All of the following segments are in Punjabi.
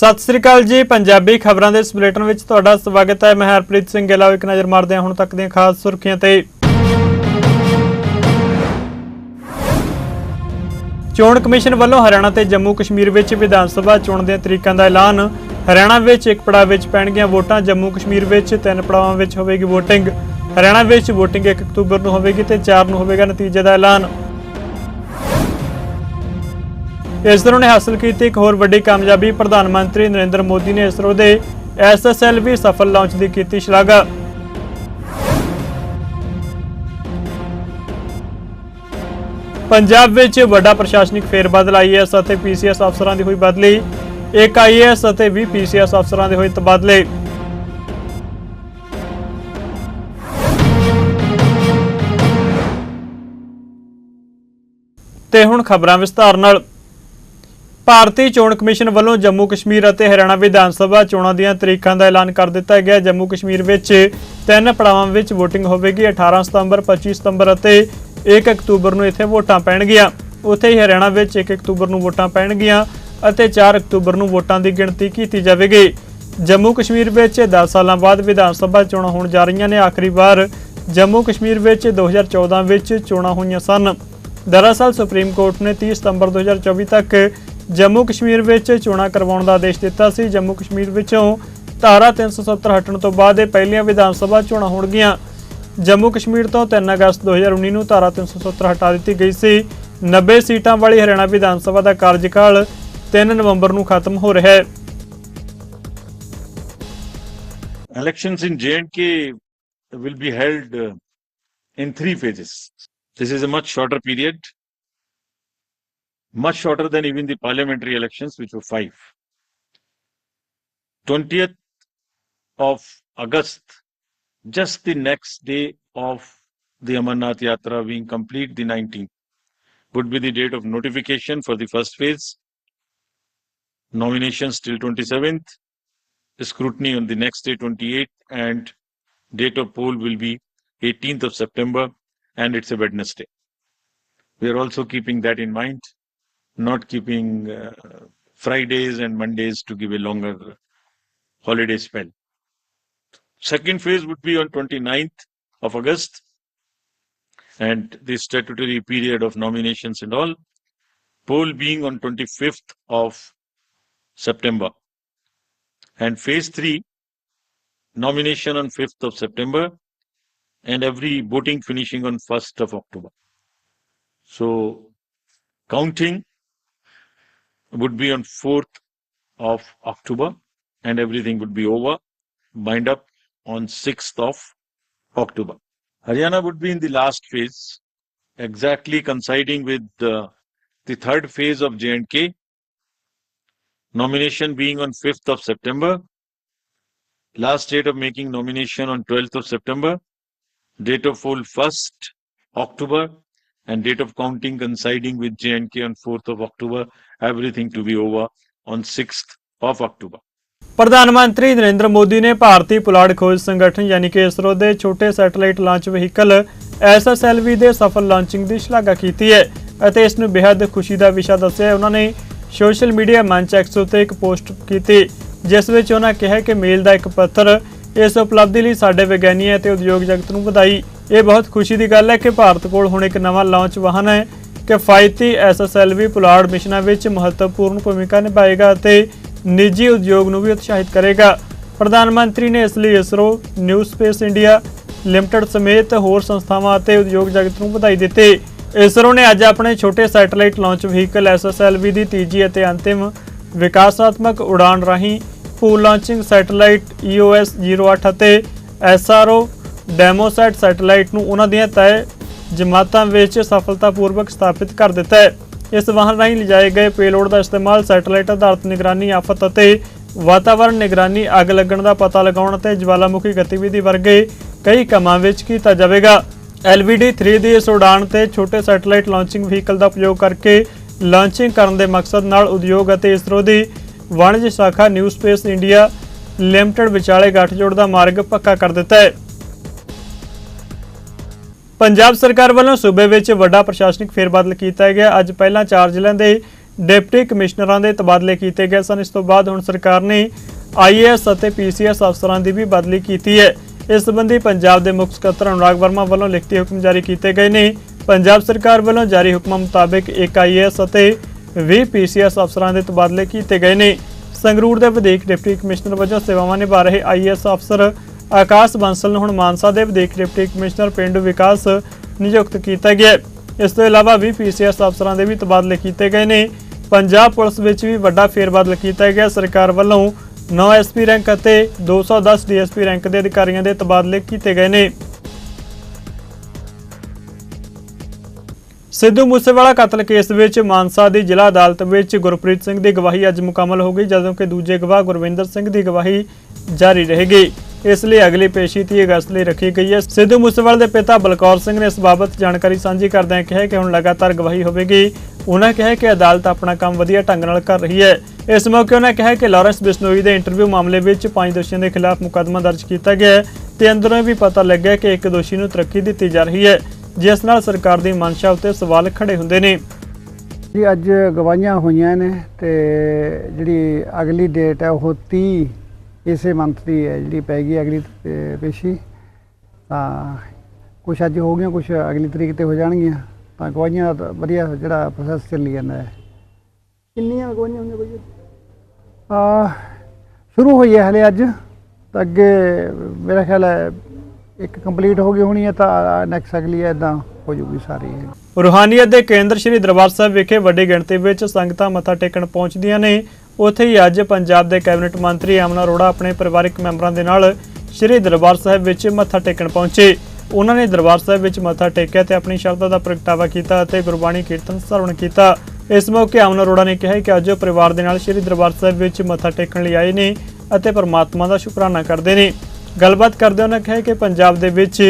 ਸਤਿ ਸ੍ਰੀ ਅਕਾਲ ਜੀ, ਪੰਜਾਬੀ ਖਬਰਾਂ ਦੇ ਇਸ ਬੁਲੇਟਿਨ ਵਿੱਚ ਤੁਹਾਡਾ ਸਵਾਗਤ ਹੈ। ਮੈਂ ਹਰਪ੍ਰੀਤ ਸਿੰਘ ਗਿੱਲ ਇੱਕ ਨਜ਼ਰ ਮਾਰਦੇ ਹਾਂ ਹੁਣ ਤੱਕ ਦੀਆਂ ਖਾਸ ਸੁਰਖੀਆਂ ਤੇ। ਚੋਣ ਕਮਿਸ਼ਨ ਵੱਲੋਂ ਹਰਿਆਣਾ ਤੇ ਜੰਮੂ ਕਸ਼ਮੀਰ ਵਿੱਚ ਵਿਧਾਨ ਸਭਾ ਚੋਣ ਦੀਆਂ ਤਰੀਕਾਂ ਦਾ ਐਲਾਨ। ਹਰਿਆਣਾ ਵਿੱਚ ਇੱਕ ਪੜਾਅ ਵਿੱਚ ਪੈਣਗੀਆਂ ਵੋਟਾਂ, ਜੰਮੂ ਕਸ਼ਮੀਰ ਵਿੱਚ ਤਿੰਨ ਪੜਾਵਾਂ ਵਿੱਚ ਹੋਵੇਗੀ VOTING ਹਰਿਆਣਾ ਵਿੱਚ VOTING 1 ਅਕਤੂਬਰ ਨੂੰ ਹੋਵੇਗੀ ਤੇ 4 ਨੂੰ ਹੋਵੇਗਾ ਨਤੀਜੇ ਦਾ ਐਲਾਨ। ਇਸਰੋ ਨੇ ਹਾਸਲ ਕੀਤੀ ਇੱਕ ਹੋਰ ਵੱਡੀ ਕਾਮਯਾਬੀ ਪ੍ਰਧਾਨ ਮੰਤਰੀ ਨਰਿੰਦਰ ਮੋਦੀ ਨੇ ਇਸਰੋ ਦੇ ਐਸਐਸਐਲਵੀ ਸਫਲ ਲਾਂਚ ਦੀ ਕੀਤੀ ਸ਼ਲਾਘਾ। ਪੰਜਾਬ ਵਿੱਚ ਵੱਡਾ ਪ੍ਰਸ਼ਾਸਨਿਕ ਫੇਰਬਦਲ ਆਈਐਸ ਅਤੇ ਪੀਸੀਐਸ ਅਫਸਰਾਂ ਦੀ ਹੋਈ ਬਦਲੀ, ਇੱਕ ਆਈਐਸ ਅਤੇ 20 ਪੀਸੀਐਸ ਅਫਸਰਾਂ ਦੇ ਹੋਏ ਤਬਾਦਲੇ। ਤੇ ਹੁਣ ਖਬਰਾਂ ਵਿਸਤਾਰ ਨਾਲ। ਭਾਰਤੀ ਚੋਣ ਕਮਿਸ਼ਨ ਵੱਲੋਂ ਜੰਮੂ ਕਸ਼ਮੀਰ ਅਤੇ ਹਰਿਆਣਾ ਵਿਧਾਨ ਸਭਾ ਚੋਣਾਂ ਦੀਆਂ ਤਰੀਕਾਂ ਦਾ ਐਲਾਨ ਕਰ ਦਿੱਤਾ ਗਿਆ। ਜੰਮੂ ਕਸ਼ਮੀਰ ਵਿੱਚ ਤਿੰਨ ਪੜਾਵਾਂ ਵਿੱਚ VOTING ਹੋਵੇਗੀ। 18 ਸਤੰਬਰ 25 ਸਤੰਬਰ ਅਤੇ 1 ਅਕਤੂਬਰ ਨੂੰ ਇੱਥੇ ਵੋਟਾਂ ਪੈਣਗੀਆਂ। ਉੱਥੇ ਹੀ ਹਰਿਆਣਾ ਵਿੱਚ 1 ਅਕਤੂਬਰ ਨੂੰ ਵੋਟਾਂ ਪੈਣਗੀਆਂ ਅਤੇ 4 ਅਕਤੂਬਰ ਨੂੰ ਵੋਟਾਂ ਦੀ ਗਿਣਤੀ ਕੀਤੀ ਜਾਵੇਗੀ। ਜੰਮੂ ਕਸ਼ਮੀਰ ਵਿੱਚ 10 ਸਾਲਾਂ ਬਾਅਦ ਵਿਧਾਨ ਸਭਾ ਚੋਣਾਂ ਹੋਣ ਜਾ ਰਹੀਆਂ ਨੇ। ਆਖਰੀ ਵਾਰ ਜੰਮੂ ਕਸ਼ਮੀਰ ਵਿੱਚ 2014 ਵਿੱਚ ਚੋਣਾਂ ਹੋਈਆਂ ਸਨ। ਦਰਅਸਲ ਸੁਪਰੀਮ ਕੋਰਟ ਨੇ 30 ਸਤੰਬਰ 2024 ਤੱਕ ਜੰਮੂ ਕਸ਼ਮੀਰ ਵਿੱਚ ਚੋਣਾਂ ਕਰਵਾਉਣ ਦਾ ਆਦੇਸ਼ ਦਿੱਤਾ ਸੀ। ਜੰਮੂ ਕਸ਼ਮੀਰ ਵਿੱਚੋਂ ਧਾਰਾ 370 ਹਟਣ ਤੋਂ ਬਾਅਦ ਇਹ ਪਹਿਲੀਆਂ ਵਿਧਾਨ ਸਭਾ ਚੋਣਾਂ ਹੋਣਗੀਆਂ। ਜੰਮੂ ਕਸ਼ਮੀਰ ਤੋਂ 3 ਅਗਸਤ 2019 ਨੂੰ ਧਾਰਾ 370 ਹਟਾ ਦਿੱਤੀ ਗਈ ਸੀ। 90 ਸੀਟਾਂ ਵਾਲੀ ਹਰਿਆਣਾ ਵਿਧਾਨ ਸਭਾ ਦਾ ਕਾਰਜਕਾਲ 3 ਨਵੰਬਰ ਨੂੰ ਖਤਮ ਹੋ ਰਿਹਾ ਹੈ। Elections in J&K will be held uh, in three phases. This is a much shorter period, much shorter than even the parliamentary elections, which were five. 20th of August, just the next day of the Amarnath Yatra being complete, the 19th, would be the date of notification for the first phase. Nominations till 27th, scrutiny on the next day 28th and date of poll will be 18th of September and it's a Wednesday. We are also keeping that in mind, not keeping uh, Fridays and Mondays to give a longer holiday spell. Second phase would be on 29th of August and the statutory period of nominations and all. Poll being on 25th of September and phase 3 nomination on 5th of september and every voting finishing on 1st of october so counting would be on 4th of october and everything would be over bind up on 6th of october haryana would be in the last phase exactly coinciding with uh, the third phase of j&k nomination being on 5th of September. Last date of making nomination on 12th of September. Date of poll 1st October and date of counting coinciding with J&K on 4th of October. Everything to be over on 6th of October. ਪ੍ਰਧਾਨ ਮੰਤਰੀ ਨਰਿੰਦਰ ਮੋਦੀ ਨੇ ਭਾਰਤੀ ਪੁਲਾੜ ਖੋਜ ਸੰਗਠਨ ਯਾਨੀ ਕਿ ਇਸਰੋ ਦੇ ਛੋਟੇ ਸੈਟੇਲਾਈਟ ਲਾਂਚ ਵਹੀਕਲ ਐਸਐਸਐਲਵੀ ਦੇ ਸਫਲ ਲਾਂਚਿੰਗ ਦੀ ਸ਼ਲਾਘਾ ਕੀਤੀ ਹੈ ਅਤੇ ਇਸ ਨੂੰ ਬੇहद ਖੁਸ਼ੀ ਦਾ ਵਿਸ਼ਾ ਦੱਸਿਆ ਉਹਨਾਂ ਨੇ ਸੋਸ਼ਲ ਮੀਡੀਆ ਮੰਚ ਐਕਸ ਉੱਤੇ ਇੱਕ ਪੋਸਟ ਕੀਤੀ, ਜਿਸ ਵਿੱਚ ਉਹਨਾਂ ਕਿਹਾ ਕਿ ਮੇਲ ਦਾ ਇੱਕ ਪੱਤਰ ਇਸ ਉਪਲਬਧੀ ਲਈ ਸਾਡੇ ਵਿਗਿਆਨੀਆਂ ਅਤੇ ਉਦਯੋਗ ਜਗਤ ਨੂੰ ਵਧਾਈ ਇਹ ਬਹੁਤ ਖੁਸ਼ੀ ਦੀ ਗੱਲ ਹੈ ਕਿ ਭਾਰਤ ਕੋਲ ਹੁਣ ਇੱਕ ਨਵਾਂ ਲਾਂਚ ਵਾਹਨ ਹੈ ਕਿਫਾਇਤੀ ਐਸਐਸਐਲਵੀ ਪੁਲਾੜ ਮਿਸ਼ਨਾਂ ਵਿੱਚ ਮਹੱਤਵਪੂਰਨ ਭੂਮਿਕਾ ਨਿਭਾਏਗਾ ਅਤੇ ਨਿੱਜੀ ਉਦਯੋਗ ਨੂੰ ਵੀ ਉਤਸ਼ਾਹਿਤ ਕਰੇਗਾ। ਪ੍ਰਧਾਨ ਮੰਤਰੀ ਨੇ ਇਸ ਲਈ ISRO, New Space India Limited ਸਮੇਤ ਹੋਰ ਸੰਸਥਾਵਾਂ ਅਤੇ ਉਦਯੋਗ ਜਗਤ ਨੂੰ ਵਧਾਈ ਦਿੱਤੀ। ਇਸਰੋ ਨੇ ਅੱਜ ਆਪਣੇ ਛੋਟੇ ਸੈਟੇਲਾਈਟ ਲਾਂਚ ਵਹੀਕਲ ਐਸਐਸਐਲਵੀ ਦੀ ਤੀਜੀ ਅਤੇ ਅੰਤਿਮ ਵਿਕਾਸਾਤਮਕ ਉਡਾਨ ਰਾਹੀਂ ਪੂਲ ਲਾਂਚਿੰਗ ਸੈਟੇਲਾਈਟ E EOS 08 ਅਤੇ SRO ਡੈਮੋਸੈਟ ਸੈਟੇਲਾਈਟ ਨੂੰ ਉਹਨਾਂ ਦੀਆਂ ਤੈਅ ਜਮਾਤਾਂ ਵਿੱਚ ਸਫਲਤਾਪੂਰਵਕ ਸਥਾਪਿਤ ਕਰ ਦਿੱਤਾ ਹੈ। ਇਸ ਵਾਹਨ ਰਾਹੀਂ ਲਿਜਾਏ ਗਏ ਪੇਲੋਡ ਦਾ ਇਸਤੇਮਾਲ ਸੈਟੇਲਾਈਟ ਆਧਾਰਿਤ ਨਿਗਰਾਨੀ ਆਫਤ ਅਤੇ ਵਾਤਾਵਰਣ ਨਿਗਰਾਨੀ, ਅੱਗ ਲੱਗਣ ਦਾ ਪਤਾ ਲਗਾਉਣ ਅਤੇ ਜਵਾਲਾਮੁਖੀ ਗਤੀਵਿਧੀ ਵਰਗੇ ਕਈ ਕੰਮਾਂ ਵਿੱਚ ਕੀਤਾ ਜਾਵੇਗਾ। LVD 3 ਦੀ ਇਸ ਉਡਾਨ ਤੇ ਛੋਟੇ ਸੈਟੇਲਾਈਟ ਲਾਂਚਿੰਗ ਵਹੀਕਲ ਦਾ ਉਪਯੋਗ ਕਰਕੇ ਲਾਂਚਿੰਗ ਕਰਨ ਦੇ ਮਕਸਦ ਨਾਲ ਉਦਯੋਗ ਅਤੇ ਇਸਰੋ ਦੀ ਵਾਣਿਜ ਸ਼ਾਖਾ ਨਿਊ ਸਪੇਸ ਇੰਡੀਆ ਲਿਮਟਿਡ ਵਿਚਾਲੇ ਗੱਠਜੋੜ ਦਾ ਮਾਰਗ ਪੱਕਾ ਕਰ ਦਿੱਤਾ ਹੈ। ਪੰਜਾਬ ਸਰਕਾਰ ਵੱਲੋਂ ਸੂਬੇ ਵਿੱਚ ਵੱਡਾ ਪ੍ਰਸ਼ਾਸਨਿਕ ਫੇਰਬਦਲ ਕੀਤਾ ਗਿਆ। ਅੱਜ ਪਹਿਲਾਂ ਚਾਰ ਜ਼ਿਲ੍ਹਿਆਂ ਦੇ ਡਿਪਟੀ ਕਮਿਸ਼ਨਰਾਂ ਦੇ ਤਬਾਦਲੇ ਕੀਤੇ ਗਏ ਸਨ। ਇਸ ਤੋਂ ਬਾਅਦ ਹੁਣ ਸਰਕਾਰ ਨੇ ਆਈਏਐਸ ਅਤੇ ਪੀਸੀਐਸ ਅਫਸਰਾਂ ਦੀ ਵੀ ਬਦਲੀ ਕੀਤੀ ਹੈ। ਇਸ ਸੰਬੰਧੀ ਪੰਜਾਬ ਦੇ ਮੁੱਖ ਸਕੱਤਰ ਅਨੁਰਾਗ ਵਰਮਾ ਵੱਲੋਂ ਲਿਖਤੀ ਹੁਕਮ ਜਾਰੀ ਕੀਤੇ ਗਏ ਨੇ। ਪੰਜਾਬ ਸਰਕਾਰ ਵੱਲੋਂ ਜਾਰੀ ਹੁਕਮਾਂ ਮੁਤਾਬਕ ਇੱਕ ਆਈਏਐਸ ਅਤੇ 20 ਪੀਸੀਐਸ ਅਫਸਰਾਂ ਦੇ ਤਬਾਦਲੇ ਕੀਤੇ ਗਏ ਨੇ। ਸੰਗਰੂਰ ਦੇ ਵਧੇਕ ਡਿਪਟੀ ਕਮਿਸ਼ਨਰ ਵਜੋਂ ਸੇਵਾਵਾਂ ਨਿਭਾ ਰਹੇ ਆਈਏਐਸ ਅਫਸਰ ਆਕਾਸ਼ ਬੰਸਲ ਨੂੰ ਹੁਣ ਮਾਨਸਾ ਦੇ ਵਧੇਕ ਡਿਪਟੀ ਕਮਿਸ਼ਨਰ ਪਿੰਡੂ ਵਿਕਾਸ ਨਿਯੁਕਤ ਕੀਤਾ ਗਿਆ ਇਸ ਤੋਂ ਇਲਾਵਾ 20 ਪੀਸੀਐਸ ਅਫਸਰਾਂ ਦੇ ਵੀ ਤਬਾਦਲੇ ਕੀਤੇ ਗਏ ਨੇ। ਪੰਜਾਬ ਪੁਲਿਸ ਵਿੱਚ ਵੀ ਵੱਡਾ ਫੇਰਬਦਲ ਕੀਤਾ ਗਿਆ। ਸਰਕਾਰ ਵੱਲੋਂ 9 ਐਸਪੀ ਰੈਂਕ ਅਤੇ 210 ਡੀਐਸਪੀ ਰੈਂਕ ਦੇ ਅਧਿਕਾਰੀਆਂ ਦੇ ਤਬਾਦਲੇ ਕੀਤੇ ਗਏ ਨੇ। ਸਿੱਧੂ ਮੂਸੇਵਾਲਾ ਕਤਲ ਕੇਸ ਵਿੱਚ ਮਾਨਸਾ ਦੀ ਜ਼ਿਲ੍ਹਾ ਅਦਾਲਤ ਵਿੱਚ ਗੁਰਪ੍ਰੀਤ ਸਿੰਘ ਦੀ ਗਵਾਹੀ ਅੱਜ ਮੁਕੰਮਲ ਹੋ ਗਈ, ਜਦੋਂ ਕਿ ਦੂਜੇ ਗਵਾਹ ਗੁਰਵਿੰਦਰ ਸਿੰਘ ਦੀ ਗਵਾਹੀ ਜਾਰੀ ਰਹੇਗੀ ਇਸ ਲਈ ਅਗਲੀ ਪੇਸ਼ੀ 30 ਅਗਸਤ ਲਈ ਰੱਖੀ ਗਈ ਹੈ। ਸਿੱਧੂ ਮੂਸੇਵਾਲੇ ਦੇ ਪਿਤਾ ਬਲਕੌਰ ਸਿੰਘ ਨੇ ਇਸ ਬਾਬਤ ਜਾਣਕਾਰੀ ਸਾਂਝੀ ਕਰਦਿਆਂ ਕਿਹਾ ਕਿ ਹੁਣ ਲਗਾਤਾਰ ਗਵਾਹੀ ਹੋਵੇਗੀ। ਉਹਨਾਂ ਕਿਹਾ ਕਿ ਅਦਾਲਤ ਆਪਣਾ ਕੰਮ ਵਧੀਆ ਢੰਗ ਨਾਲ ਕਰ ਰਹੀ ਹੈ। ਇਸ ਮੌਕੇ ਉਹਨਾਂ ਕਿਹਾ ਕਿ ਲਾਰੈਂਸ ਬਿਸ਼ਨੋਈ ਦੇ ਇੰਟਰਵਿਊ ਮਾਮਲੇ ਵਿੱਚ ਪੰਜ ਦੋਸ਼ੀਆਂ ਦੇ ਖਿਲਾਫ ਮੁਕੱਦਮਾ ਦਰਜ ਕੀਤਾ ਗਿਆ ਹੈ ਤੇ ਅੰਦਰੋਂ ਵੀ ਪਤਾ ਲੱਗਿਆ ਕਿ ਇੱਕ ਦੋਸ਼ੀ ਨੂੰ ਤਰੱਕੀ ਦਿੱਤੀ ਜਾ ਰਹੀ ਹੈ, ਜਿਸ ਨਾਲ ਸਰਕਾਰ ਦੀ ਮਨਸ਼ਾ ਉੱਤੇ ਸਵਾਲ ਖੜੇ ਹੁੰਦੇ ਨੇ। ਜੀ, ਅੱਜ ਗਵਾਹੀਆਂ ਹੋਈਆਂ ਨੇ ਤੇ ਜਿਹੜੀ ਅਗਲੀ ਡੇਟ ਹੈ ਉਹ 30 ਇਸੇ ਮੰਥ ਦੀ ਹੈ ਜਿਹੜੀ ਪੈ ਗਈ ਅਗਲੀ ਤੇ ਪੇਸ਼ੀ ਤਾਂ ਕੁਝ ਅੱਜ ਹੋ ਗਈਆਂ ਕੁਝ ਅਗਲੀ ਤਰੀਕ ਤੇ ਹੋ ਜਾਣਗੀਆਂ ਤਾਂ ਗਵਾਹੀਆਂ ਦਾ ਵਧੀਆ ਜਿਹੜਾ ਪ੍ਰੋਸੈਸ ਚੱਲੀ ਜਾਂਦਾ ਹੈ। ਕਿੰਨੀਆਂ ਗਵਾਹੀਆਂ ਹੋਈਆਂ ਕੋਈ ਆ ਸ਼ੁਰੂ ਹੋਈ ਹੈ ਹਲੇ ਅੱਜ ਤਾਂ ਅੱਗੇ ਮੇਰਾ ਖਿਆਲ ਹੈ ਇੱਕ ਕੰਪਲੀਟ ਹੋ ਗਈ ਹੋਣੀ ਹੈ ਤਾਂ ਨੈਕਸਟ ਅਗਲੀ ਹੈ ਇਦਾਂ ਹੋ ਜੂਗੀ ਸਾਰੀ ਰੂਹਾਨੀਅਤ ਦੇ ਕੇਂਦਰ ਸ਼੍ਰੀ ਦਰਬਾਰ ਸਾਹਿਬ ਵਿਖੇ ਵੱਡੀ ਗਿਣਤੀ ਵਿੱਚ ਸੰਗਤਾਂ ਮੱਥਾ ਟੇਕਣ ਪਹੁੰਚਦੀਆਂ ਨੇ। ਉੱਥੇ ਹੀ ਅੱਜ ਪੰਜਾਬ ਦੇ ਕੈਬਨਿਟ ਮੰਤਰੀ ਅਮਨਾ ਅਰੋੜਾ ਆਪਣੇ ਪਰਿਵਾਰਕ ਮੈਂਬਰਾਂ ਦੇ ਨਾਲ ਸ਼੍ਰੀ ਦਰਬਾਰ ਸਾਹਿਬ ਵਿੱਚ ਮੱਥਾ ਟੇਕਣ ਪਹੁੰਚੇ। ਉਹਨਾਂ ਨੇ ਦਰਬਾਰ ਸਾਹਿਬ ਵਿੱਚ ਮੱਥਾ ਟੇਕਿਆ ਤੇ ਆਪਣੀ ਸ਼ਰਧਾ ਦਾ ਪ੍ਰਗਟਾਵਾ ਕੀਤਾ ਅਤੇ ਗੁਰਬਾਣੀ ਕੀਰਤਨ ਸਰਵਣ ਕੀਤਾ। ਇਸ ਮੌਕੇ ਅਮਨਾ ਅਰੋੜਾ ਨੇ ਕਿਹਾ ਕਿ ਅੱਜ ਉਹ ਪਰਿਵਾਰ ਦੇ ਨਾਲ ਸ਼੍ਰੀ ਦਰਬਾਰ ਸਾਹਿਬ ਵਿੱਚ ਮੱਥਾ ਟੇਕਣ ਲਈ ਆਏ ਨੇ ਅਤੇ ਪਰਮਾਤਮਾ ਦਾ ਸ਼ੁਕਰਾਨਾ ਕਰਦੇ ਨੇ। ਗੱਲਬਾਤ ਕਰਦੇ ਉਹਨਾਂ ਕਿਹਾ ਕਿ ਪੰਜਾਬ ਦੇ ਵਿੱਚ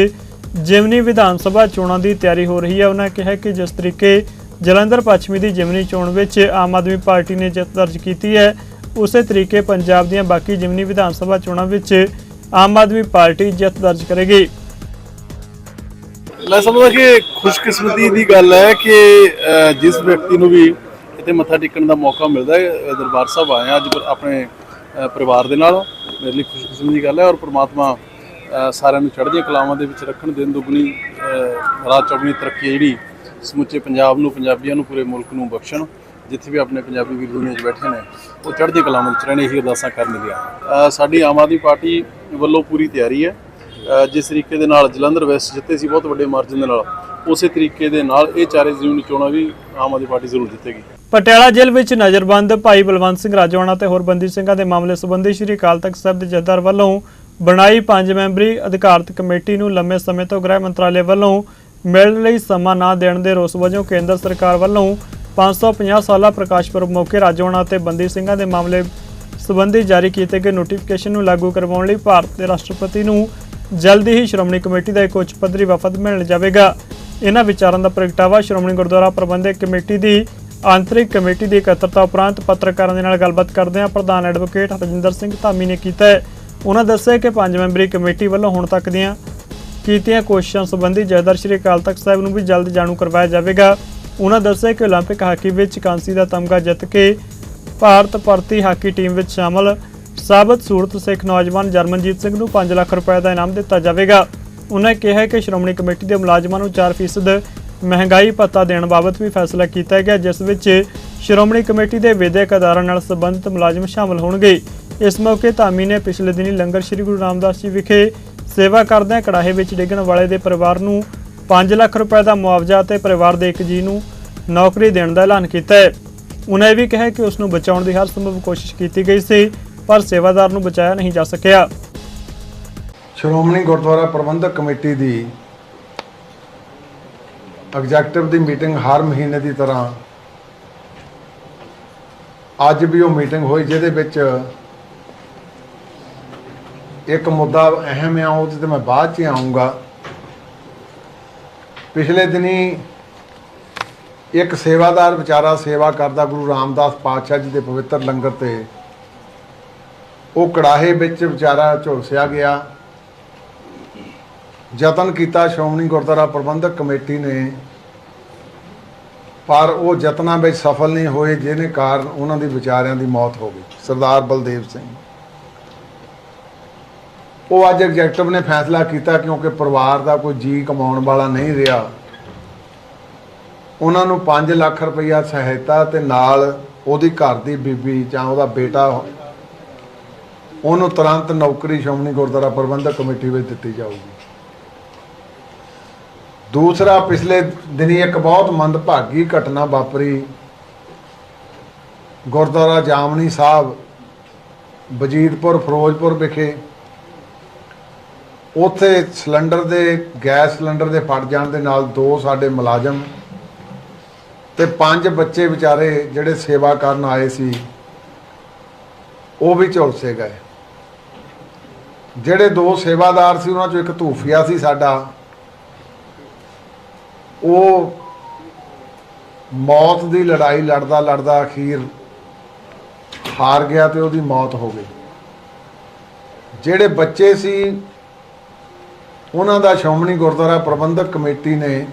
ਜਿਮਨੀ ਵਿਧਾਨ ਸਭਾ ਚੋਣਾਂ ਦੀ ਤਿਆਰੀ ਹੋ ਰਹੀ ਹੈ। ਉਹਨਾਂ ਕਿਹਾ ਕਿ ਜਿਸ ਤਰੀਕੇ ਜਲੰਧਰ ਪੱਛਮੀ ਦੀ ਜਿਮਨੀ ਚੋਣ ਵਿੱਚ ਆਮ ਆਦਮੀ ਪਾਰਟੀ ਨੇ ਜਿੱਤ ਦਰਜ ਕੀਤੀ ਹੈ। ਉਸੇ ਤਰੀਕੇ ਪੰਜਾਬ ਦੀਆਂ ਬਾਕੀ ਜਿਮਨੀ ਵਿਧਾਨ ਸਭਾ ਚੋਣਾਂ ਵਿੱਚ ਆਮ ਆਦਮੀ ਪਾਰਟੀ ਜਿੱਤ ਦਰਜ ਕਰੇਗੀ। ਮੈਂ ਸਮਝਦਾ ਕਿ ਖੁਸ਼ਕਿਸਮਤੀ ਦੀ ਗੱਲ ਹੈ ਕਿ ਜਿਸ ਵਿਅਕਤੀ ਨੂੰ ਵੀ ਇੱਥੇ ਮੱਥਾ ਟੇਕਣ ਦਾ ਮੌਕਾ ਮਿਲਦਾ ਹੈ ਦਰਬਾਰ ਸਾਹਿਬ ਆਏ ਹਾਂ ਅੱਜ ਆਪਣੇ ਪਰਿਵਾਰ ਦੇ ਨਾਲ। ਮੇਰੇ ਲਈ ਖੁਸ਼ਕਿਸਮਤੀ ਦੀ ਗੱਲ ਹੈ ਔਰ ਪ੍ਰਮਾਤਮਾ ਸਾਰਿਆਂ ਨੂੰ ਚੜ੍ਹਦੀਆਂ ਕਲਾਵਾਂ ਦੇ ਵਿੱਚ ਰੱਖਣ, ਦਿਨ ਦੁਗਣੀ ਰਾਤ ਚੌਗਣੀ ਤਰੱਕੀ ਹੈ ਜਿਹੜੀ ਸਮੁੱਚੇ ਪੰਜਾਬ ਨੂੰ, ਪੰਜਾਬੀਆਂ ਨੂੰ, ਪੂਰੇ ਮੁਲਕ ਨੂੰ ਬਖਸ਼ਣ, ਜਿੱਥੇ ਵੀ ਆਪਣੇ ਪੰਜਾਬੀ ਵੀਰ ਦੁਨੀਆ 'ਚ ਬੈਠੇ ਨੇ, ਉਹ ਚੜ੍ਹਦੀ ਕਲਾਵਾਂ ਵਿੱਚ ਰਹਿਣ, ਇਹੀ ਅਰਦਾਸਾਂ ਕਰਨ ਸਾਡੀ ਆਮ ਆਦਮੀ ਪਾਰਟੀ ਵੱਲੋਂ ਪੂਰੀ ਤਿਆਰੀ ਹੈ। ਜਿਸ ਤਰੀਕੇ ਦੇ ਨਾਲ ਜਲੰਧਰ ਵੈਸਟ ਜਿੱਤੇ ਸੀ, ਬਹੁਤ ਵੱਡੇ ਮਾਰਜਨ ਦੇ ਨਾਲ, ਉਸੇ ਤਰੀਕੇ ਦੇ ਨਾਲ ਇਹ ਚਾਰੇ ਜ਼ਮੀਨੀ ਚੋਣਾਂ ਵੀ ਆਮ ਆਦਮੀ ਪਾਰਟੀ ਜ਼ਰੂਰ ਜਿੱਤੇਗੀ। ਪਟਿਆਲਾ ਜੇਲ੍ਹ ਵਿੱਚ ਨਜ਼ਰਬੰਦ ਭਾਈ ਬਲਵੰਤ ਸਿੰਘ ਰਾਜਵਾਨਾ ਤੇ ਹੋਰ ਬੰਦੀ ਸਿੰਘਾਂ ਦੇ ਮਾਮਲੇ ਸੰਬੰਧੀ ਸ਼੍ਰੀ ਅਕਾਲ ਤਖਤ ਸਾਹਿਬ ਦੇ ਜਥੇਦਾਰ ਵੱਲੋਂ ਬਣਾਈ ਪੰਜ ਮੈਂਬਰੀ ਅਧਿਕਾਰਤ ਕਮੇਟੀ ਨੂੰ ਲੰਮੇ ਸਮੇਂ ਤੋਂ ਗ੍ਰਹਿ ਮੰਤਰਾਲੇ ਵੱਲੋਂ ਮਿਲਣ ਲਈ ਸਮਾਂ ਨਾ ਦੇਣ ਦੇ ਰੋਸ ਵਜੋਂ ਕੇਂਦਰ ਸਰਕਾਰ ਵੱਲੋਂ 550 ਸਾਲਾ ਪ੍ਰਕਾਸ਼ ਪੁਰਬ ਮੌਕੇ ਰਾਜਵਾਨਾ ਤੇ ਬੰਦੀ ਸਿੰਘਾਂ ਦੇ ਮਾਮਲੇ ਸੰਬੰਧੀ ਜਾਰੀ ਕੀਤੇ ਗਏ ਨੋਟੀਫਿਕੇਸ਼ਨ ਨੂੰ ਲਾਗੂ ਕਰਵਾਉਣ ਲਈ ਭਾਰਤ ਦੇ ਰਾਸ਼ਟਰਪਤੀ ਨੂੰ ਜਲਦੀ ਹੀ ਸ਼੍ਰੋਮਣੀ ਕਮੇਟੀ ਦਾ ਇੱਕ ਉੱਚ ਪੱਧਰੀ ਵਫਦ ਮਿਲਣ ਜਾਵੇਗਾ। ਇਹਨਾਂ ਵਿਚਾਰਾਂ ਦਾ ਪ੍ਰਗਟਾਵਾ ਸ਼੍ਰੋਮਣੀ ਗੁਰਦੁਆਰਾ ਪ੍ਰਬੰਧਕ ਕਮੇਟੀ ਦੀ ਆਂਤਰਿਕ ਕਮੇਟੀ ਦੀ ਇਕੱਤਰਤਾ ਉਪਰੰਤ ਪੱਤਰਕਾਰਾਂ ਦੇ ਨਾਲ ਗੱਲਬਾਤ ਕਰਦਿਆਂ ਪ੍ਰਧਾਨ ਐਡਵੋਕੇਟ ਹਰਜਿੰਦਰ ਸਿੰਘ ਧਾਮੀ ਨੇ ਕੀਤਾ ਹੈ। ਉਹਨਾਂ ਦੱਸਿਆ ਕਿ ਪੰਜ ਮੈਂਬਰੀ ਕਮੇਟੀ ਵੱਲੋਂ ਹੁਣ ਤੱਕ ਦੀਆਂ ਕੀਤੀਆਂ ਕੋਸ਼ਿਸ਼ਾਂ ਸੰਬੰਧੀ ਜਥੇਦਾਰ ਸ਼੍ਰੀ ਅਕਾਲ ਤਖਤ ਸਾਹਿਬ ਨੂੰ ਵੀ ਜਲਦ ਜਾਣੂ ਕਰਵਾਇਆ ਜਾਵੇਗਾ ਉਹਨਾਂ ਦੱਸਿਆ ਕਿ 올림픽 ਹਾਕੀ ਵਿੱਚ ਕਾਂਸੀ ਦਾ ਤਮਗਾ ਜਿੱਤ ਕੇ ਭਾਰਤ ਭਰਤੀ ਹਾਕੀ ਟੀਮ ਵਿੱਚ ਸ਼ਾਮਲ ਸਾਬਤ ਸੂਰਤ ਸਿੱਖ ਨੌਜਵਾਨ ਜਰਮਨਜੀਤ ਸਿੰਘ ਨੂੰ 5 ਲੱਖ ਰੁਪਏ ਦਾ ਇਨਾਮ ਦਿੱਤਾ ਜਾਵੇਗਾ ਉਹਨਾਂ ਕਿਹਾ ਕਿ ਸ਼੍ਰੋਮਣੀ ਕਮੇਟੀ ਦੇ ਮੁਲਾਜ਼ਮਾਂ ਨੂੰ 4% ਮਹਿੰਗਾਈ ਭੱਤਾ ਦੇਣ ਬਾਬਤ ਵੀ ਫੈਸਲਾ ਕੀਤਾ ਗਿਆ ਜਿਸ ਵਿੱਚ ਸ਼੍ਰੋਮਣੀ ਕਮੇਟੀ ਦੇ ਵਿਦਿਅਕ ਅਦਾਰਿਆਂ ਨਾਲ ਸੰਬੰਧਿਤ ਮੁਲਾਜ਼ਮ ਸ਼ਾਮਲ ਹੋਣਗੇ ਇਸ ਮੌਕੇ ਧਾਮੀ ਨੇ ਪਿਛਲੇ ਦਿਨੀ ਲੰਗਰ ਸ੍ਰੀ ਗੁਰੂ ਰਾਮਦਾਸ ਜੀ ਵਿਖੇ ਸੇਵਾ ਕਰਦਿਆਂ ਕੜਾਹੇ ਵਿੱਚ ਡਿੱਗਣ ਵਾਲੇ ਦੇ ਪਰਿਵਾਰ ਨੂੰ 5 ਲੱਖ ਰੁਪਏ ਦਾ ਮੁਆਵਜ਼ਾ ਅਤੇ ਪਰਿਵਾਰ ਦੇ ਇੱਕ ਜੀ ਨੂੰ ਨੌਕਰੀ ਦੇਣ ਦਾ ਐਲਾਨ ਕੀਤਾ ਹੈ। ਉਹਨਾਂ ਇਹ ਵੀ ਕਿਹਾ ਕਿ ਉਸ ਨੂੰ ਬਚਾਉਣ ਦੀ ਹਰ ਸੰਭਵ ਕੋਸ਼ਿਸ਼ ਕੀਤੀ ਗਈ ਸੀ, ਪਰ ਸੇਵਾਦਾਰ ਨੂੰ ਬਚਾਇਆ ਨਹੀਂ ਜਾ ਸਕਿਆ। ਸ਼੍ਰੋਮਣੀ ਗੁਰਦੁਆਰਾ ਪ੍ਰਬੰਧਕ ਕਮੇਟੀ ਦੀ ਐਗਜ਼ੈਕਟਿਵ ਦੀ ਮੀਟਿੰਗ ਹਰ ਮਹੀਨੇ ਦੀ ਤਰ੍ਹਾਂ ਅੱਜ ਵੀ ਉਹ ਮੀਟਿੰਗ ਹੋਈ, ਜਿਹਦੇ ਵਿੱਚ ਇੱਕ ਮੁੱਦਾ ਅਹਿਮ ਆ, ਉਹਦੇ ਤੇ ਮੈਂ ਬਾਅਦ ਚ ਹੀ ਆਉਂਗਾ ਪਿਛਲੇ ਦਿਨੀ ਇੱਕ ਸੇਵਾਦਾਰ ਵਿਚਾਰਾ ਸੇਵਾ ਕਰਦਾ ਗੁਰੂ ਰਾਮਦਾਸ ਪਾਤਸ਼ਾਹ ਜੀ ਦੇ ਪਵਿੱਤਰ ਲੰਗਰ ਤੇ। ਉਹ ਕੜਾਹੇ ਵਿੱਚ ਵਿਚਾਰਾ ਝੁਲਸਿਆ ਗਿਆ। ਯਤਨ ਕੀਤਾ ਸ਼੍ਰੋਮਣੀ ਗੁਰਦੁਆਰਾ ਪ੍ਰਬੰਧਕ ਕਮੇਟੀ ਨੇ। ਪਰ ਉਹ ਯਤਨਾਂ ਵਿੱਚ ਸਫਲ ਨਹੀਂ ਹੋਏ ਜਿਹਨੇ ਕਾਰਨ ਉਹਨਾਂ ਦੀ ਵਿਚਾਰਿਆਂ ਦੀ ਮੌਤ ਹੋ ਗਈ। ਸਰਦਾਰ ਬਲਦੇਵ ਸਿੰਘ। ਉਹ ਅੱਜ ਐਗਜ਼ੈਕਟਿਵ ਨੇ ਫੈਸਲਾ ਕੀਤਾ ਕਿਉਂਕਿ ਪਰਿਵਾਰ ਦਾ ਕੋਈ ਜੀ ਕਮਾਉਣ ਵਾਲਾ ਨਹੀਂ ਰਿਹਾ। ਉਹਨਾਂ ਨੂੰ 5 ਲੱਖ ਰੁਪਈਆ ਸਹਾਇਤਾ ਤੇ ਨਾਲ ਉਹਦੀ ਘਰ ਦੀ ਬੀਬੀ ਜਾਂ ਉਹਦਾ ਬੇਟਾ ਉਹਨੂੰ ਤੁਰੰਤ ਨੌਕਰੀ ਸ਼੍ਰੋਮਣੀ ਗੁਰਦੁਆਰਾ ਪ੍ਰਬੰਧਕ ਕਮੇਟੀ ਵਿੱਚ ਦਿੱਤੀ ਜਾਊਗੀ। ਦੂਸਰਾ, ਪਿਛਲੇ ਦਿਨੀ ਇੱਕ ਬਹੁਤ ਮੰਦਭਾਗੀ ਘਟਨਾ ਵਾਪਰੀ। ਗੁਰਦੁਆਰਾ ਜਾਮਨੀ ਸਾਹਿਬ ਬਜੀਤਪੁਰ ਫਿਰੋਜ਼ਪੁਰ ਵਿਖੇ ਉੱਥੇ ਸਿਲੰਡਰ ਦੇ, ਗੈਸ ਸਿਲੰਡਰ ਦੇ ਫਟ ਜਾਣ ਦੇ ਨਾਲ ਦੋ ਸਾਡੇ ਮੁਲਾਜ਼ਮ ਤੇ ਪੰਜ ਬੱਚੇ ਵਿਚਾਰੇ ਜਿਹੜੇ ਸੇਵਾ ਕਰਨ ਆਏ ਸੀ, ਉਹ ਵੀ ਝੁਲਸੇ ਗਏ। ਜਿਹੜੇ ਦੋ ਸੇਵਾਦਾਰ ਸੀ, ਉਹਨਾਂ ਚੋਂ ਇੱਕ ਧੂਫੀਆ ਸੀ ਸਾਡਾ। ਉਹ ਮੌਤ ਦੀ ਲੜਾਈ ਲੜਦਾ ਲੜਦਾ ਅਖੀਰ ਹਾਰ ਗਿਆ ਤੇ ਉਹਦੀ ਮੌਤ ਹੋ ਗਈ। ਜਿਹੜੇ ਬੱਚੇ ਸੀ ਉਹਨਾਂ ਦਾ ਸ਼੍ਰੋਮਣੀ ਗੁਰਦੁਆਰਾ ਪ੍ਰਬੰਧਕ ਕਮੇਟੀ ਨੇ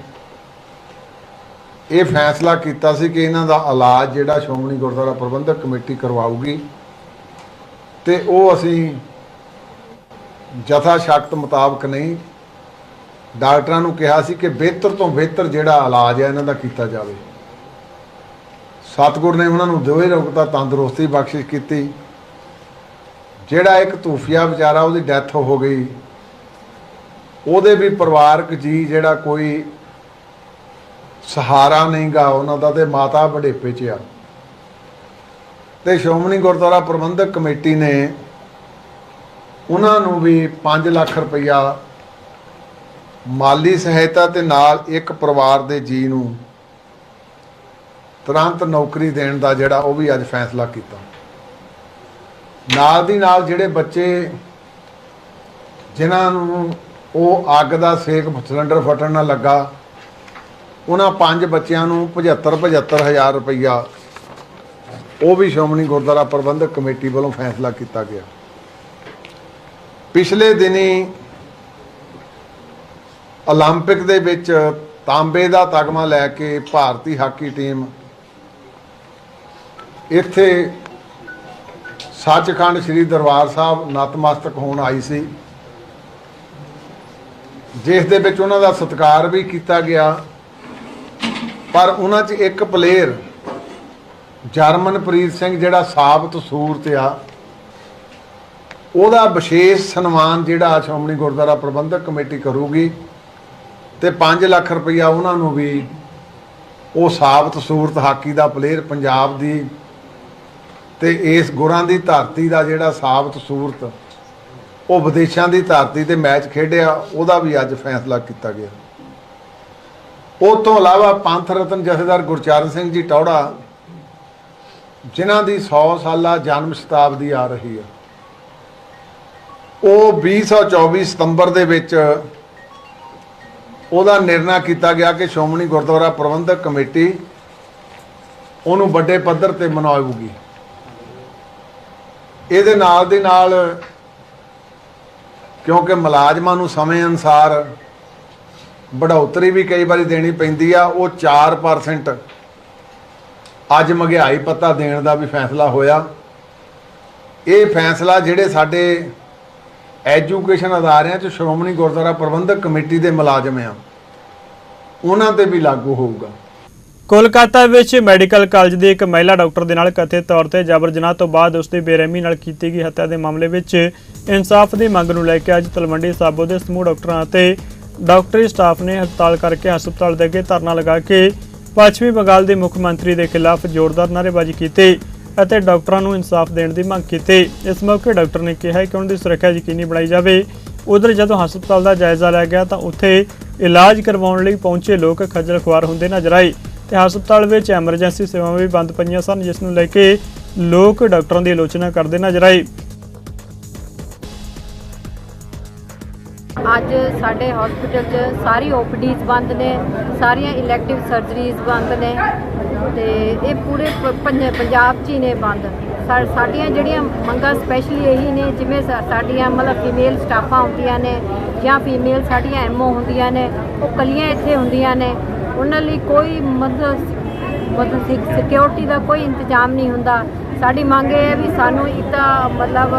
ਇਹ ਫੈਸਲਾ ਕੀਤਾ ਸੀ ਕਿ ਇਹਨਾਂ ਦਾ ਇਲਾਜ ਜਿਹੜਾ ਸ਼੍ਰੋਮਣੀ ਗੁਰਦੁਆਰਾ ਪ੍ਰਬੰਧਕ ਕਮੇਟੀ ਕਰਵਾਊਗੀ ਤੇ ਉਹ ਅਸੀਂ ਜਥਾ ਸ਼ਕਤ ਮੁਤਾਬਕ ਨਹੀਂ, ਡਾਕਟਰਾਂ ਨੂੰ ਕਿਹਾ ਸੀ ਕਿ ਬਿਹਤਰ ਤੋਂ ਬਿਹਤਰ ਜਿਹੜਾ ਇਲਾਜ ਹੈ ਇਹਨਾਂ ਦਾ ਕੀਤਾ ਜਾਵੇ। ਸਤਿਗੁਰ ਨੇ ਉਹਨਾਂ ਨੂੰ ਦੋਵੇਂ ਰੋਗਤਾ ਤੰਦਰੁਸਤੀ ਬਖਸ਼ਿਸ਼ ਕੀਤੀ। ਜਿਹੜਾ ਇੱਕ ਤੂਫੀਆ ਵਿਚਾਰਾ ਉਹਦੀ ਡੈਥ ਹੋ ਗਈ ਉਹਦੇ ਵੀ ਪਰਿਵਾਰਕ ਜੀ ਜਿਹੜਾ ਕੋਈ ਸਹਾਰਾ ਨਹੀਂਗਾ, ਉਹਨਾਂ ਦਾ ਤੇ ਮਾਤਾ ਬੜੇਪੇ ਚ ਆ। ਤੇ ਸ਼੍ਰੋਮਣੀ ਗੁਰਦੁਆਰਾ ਪ੍ਰਬੰਧਕ ਕਮੇਟੀ ਨੇ ਉਹਨਾਂ ਨੂੰ ਵੀ 5 ਲੱਖ ਰੁਪਇਆ ਮਾਲੀ ਸਹਾਇਤਾ ਤੇ ਨਾਲ ਇੱਕ ਪਰਿਵਾਰ ਦੇ ਜੀ ਨੂੰ ਤੁਰੰਤ ਨੌਕਰੀ ਦੇਣ ਦਾ ਜਿਹੜਾ ਉਹ ਵੀ ਅੱਜ ਫੈਸਲਾ ਕੀਤਾ। ਨਾਲ ਦੀ ਨਾਲ ਜਿਹੜੇ ਬੱਚੇ ਜਿਨ੍ਹਾਂ ਨੂੰ ਉਹ ਅੱਗ ਦਾ ਸੇਕ ਸਿਲੰਡਰ ਫਟਣ ਨਾਲ ਲੱਗਾ ਉਹਨਾਂ ਪੰਜ ਬੱਚਿਆਂ ਨੂੰ 75 75000 ਰੁਪਈਆ ਉਹ ਵੀ ਸ਼੍ਰੋਮਣੀ ਗੁਰਦੁਆਰਾ ਪ੍ਰਬੰਧਕ ਕਮੇਟੀ ਵੱਲੋਂ ਫੈਸਲਾ ਕੀਤਾ ਗਿਆ ਪਿਛਲੇ ਦਿਨੀ 올림픽 ਦੇ ਵਿੱਚ ਤਾਂਬੇ ਦਾ ਤਗਮਾ ਲੈ ਕੇ ਭਾਰਤੀ ਹਾਕੀ ਟੀਮ ਇੱਥੇ ਸੱਚਖੰਡ ਸ੍ਰੀ ਦਰਬਾਰ ਸਾਹਿਬ ਨਤਮਸਤਕ ਹੋਣ ਆਈ ਸੀ ਜਿਸ ਦੇ ਵਿੱਚ ਉਹਨਾਂ ਦਾ ਸਤਿਕਾਰ ਵੀ ਕੀਤਾ ਗਿਆ। ਪਰ ਉਹਨਾਂ 'ਚ ਇੱਕ ਪਲੇਅਰ, ਜਰਮਨਪ੍ਰੀਤ ਸਿੰਘ ਜਿਹੜਾ ਸਾਬਤ ਸੂਰਤ ਆ, ਉਹਦਾ ਵਿਸ਼ੇਸ਼ ਸਨਮਾਨ ਜਿਹੜਾ ਸ਼੍ਰੋਮਣੀ ਗੁਰਦੁਆਰਾ ਪ੍ਰਬੰਧਕ ਕਮੇਟੀ ਕਰੂਗੀ ਤੇ 5 ਲੱਖ ਰੁਪਈਆ ਉਹਨਾਂ ਨੂੰ ਵੀ ਉਹ ਸਾਬਤ ਸੂਰਤ ਹਾਕੀ ਦਾ ਪਲੇਅਰ ਪੰਜਾਬ ਦੀ ਤੇ ਇਸ ਗੁਰਾਂ ਦੀ ਧਰਤੀ ਦਾ ਜਿਹੜਾ ਸਾਬਤ ਸੂਰਤ ਉਹ ਵਿਦੇਸ਼ਾਂ ਦੀ ਧਰਤੀ ਤੇ ਮੈਚ ਖੇਡਿਆ, ਉਹਦਾ ਵੀ ਅੱਜ ਫੈਸਲਾ ਕੀਤਾ ਗਿਆ। ਉਹ ਤੋਂ ਇਲਾਵਾ ਪੰਥ ਰਤਨ ਜਥੇਦਾਰ ਗੁਰਚਰਨ ਸਿੰਘ ਜੀ ਟੌੜਾ, ਜਿਨ੍ਹਾਂ ਦੀ 100 ਸਾਲਾ ਜਨਮ ਸ਼ਤਾਬਦੀ ਆ ਰਹੀ ਹੈ ਉਹ 2024 ਸਤੰਬਰ ਦੇ ਵਿੱਚ ਉਹਦਾ ਨਿਰਣਾ ਕੀਤਾ ਗਿਆ ਕਿ ਸ਼੍ਰੋਮਣੀ ਗੁਰਦੁਆਰਾ ਪ੍ਰਬੰਧਕ ਕਮੇਟੀ ਉਹਨੂੰ ਵੱਡੇ ਪੱਧਰ ਤੇ ਮਨਾਉਗੀ। ਇਹਦੇ ਨਾਲ ਦੇ ਨਾਲ ਕਿਉਂਕਿ ਮੁਲਾਜ਼ਮਾਂ ਨੂੰ ਸਮੇਂ ਅਨਸਾਰ ਬੜਾਉਤਰੀ ਵੀ ਕਈ ਵਾਰੀ ਦੇਣੀ ਪੈਂਦੀ ਆ, ਉਹ 4% ਅੱਜ ਮਹਿੰਗਾਈ ਪੱਤਾ ਦੇਣ ਦਾ ਵੀ ਫੈਸਲਾ ਹੋਇਆ। ਇਹ ਫੈਸਲਾ ਜਿਹੜੇ ਸਾਡੇ ਐਜੂਕੇਸ਼ਨ ਅਦਾਰਿਆਂ 'ਚ ਸ਼੍ਰੋਮਣੀ ਗੁਰਦੁਆਰਾ ਪ੍ਰਬੰਧਕ ਕਮੇਟੀ ਦੇ ਮੁਲਾਜ਼ਮ ਆ, ਉਹਨਾਂ ਤੇ ਵੀ ਲਾਗੂ ਹੋਊਗਾ। ਕੋਲਕਾਤਾ ਵਿੱਚ ਮੈਡੀਕਲ ਕਾਲਜ ਦੀ ਇੱਕ ਮਹਿਲਾ ਡਾਕਟਰ ਦੇ ਨਾਲ ਕਥਿਤ ਤੌਰ ਤੇ ਜਬਰ ਜਨਾਹ ਤੋਂ ਬਾਅਦ ਉਸ ਦੀ ਬੇਰਹਿਮੀ ਨਾਲ ਕੀਤੀ ਗਈ ਹੱਤਿਆ ਦੇ ਮਾਮਲੇ ਵਿੱਚ ਇਨਸਾਫ ਦੀ ਮੰਗ ਨੂੰ ਲੈ ਕੇ ਅੱਜ ਤਲਵੰਡੀ ਸਾਬੋ ਦੇ ਸਮੂਹ ਡਾਕਟਰਾਂ ਅਤੇ ਡਾਕਟਰੀ ਸਟਾਫ ਨੇ ਹੜਤਾਲ ਕਰਕੇ ਹਸਪਤਾਲ ਦੇ ਅੱਗੇ ਧਰਨਾ ਲਗਾ ਕੇ ਪੱਛਮੀ ਬੰਗਾਲ ਦੇ ਮੁੱਖ ਮੰਤਰੀ ਦੇ ਖਿਲਾਫ ਜ਼ੋਰਦਾਰ ਨਾਅਰੇਬਾਜ਼ੀ ਕੀਤੀ ਅਤੇ ਡਾਕਟਰਾਂ ਨੂੰ ਇਨਸਾਫ ਦੇਣ ਦੀ ਮੰਗ ਕੀਤੀ। ਇਸ ਮੌਕੇ ਡਾਕਟਰ ਨੇ ਕਿਹਾ ਕਿ ਉਹਨਾਂ ਦੀ ਸੁਰੱਖਿਆ ਯਕੀਨੀ ਬਣਾਈ ਜਾਵੇ। ਉਧਰ ਜਦੋਂ ਹਸਪਤਾਲ ਦਾ ਜਾਇਜ਼ਾ ਲਿਆ ਗਿਆ ਤਾਂ ਉੱਥੇ ਇਲਾਜ ਕਰਵਾਉਣ ਲਈ ਪਹੁੰਚੇ ਲੋਕ ਖੱਜਲ ਖੁਆਰ ਹੁੰਦੇ ਨਜ਼ਰ ਆਏ। ਤੇ ਹਸਪਤਾਲ ਵਿੱਚ ਐਮਰਜੈਂਸੀ ਸੇਵਾਵਾਂ ਵੀ ਬੰਦ ਪਈਆਂ ਸਨ, ਜਿਸ ਨੂੰ ਲੈ ਕੇ ਲੋਕ ਡਾਕਟਰਾਂ ਦੀ ਆਲੋਚਨਾ ਕਰਦੇ ਨਜ਼ਰ ਆਏ। ਅੱਜ ਸਾਡੇ ਹਸਪੀਟਲ 'ਚ ਸਾਰੀ ਓਪੀਡੀਜ਼ ਬੰਦ ਨੇ, ਸਾਰੀਆਂ ਇਲੈਕਟਿਵ ਸਰਜਰੀਜ਼ ਬੰਦ ਨੇ ਤੇ ਇਹ ਪੂਰੇ ਪੰਜਾਬ 'ਚ ਹੀ ਨੇ ਬੰਦ। ਸਾ- ਸਾਡੀਆਂ ਜਿਹੜੀਆਂ ਮੰਗਾਂ ਸਪੈਸ਼ਲੀ ਇਹੀ ਨੇ, ਜਿਵੇਂ ਸਾਡੀਆਂ ਮਤਲਬ ਫੀਮੇਲ ਸਟਾਫਾਂ ਹੁੰਦੀਆਂ ਨੇ ਜਾਂ ਫੀਮੇਲ ਸਾਡੀਆਂ ਐਮਓ ਹੁੰਦੀਆਂ ਨੇ, ਉਹ ਕੱਲੀਆਂ ਇੱਥੇ ਹੁੰਦੀਆਂ ਨੇ। ਉਹਨਾਂ ਲਈ ਕੋਈ ਮਤਲਬ ਮਤਲਬ ਸਿਕਿਉਰਿਟੀ ਦਾ ਕੋਈ ਇੰਤਜ਼ਾਮ ਨਹੀਂ ਹੁੰਦਾ। ਸਾਡੀ ਮੰਗ ਇਹ ਹੈ ਵੀ ਸਾਨੂੰ ਇੱਕ ਤਾਂ ਮਤਲਬ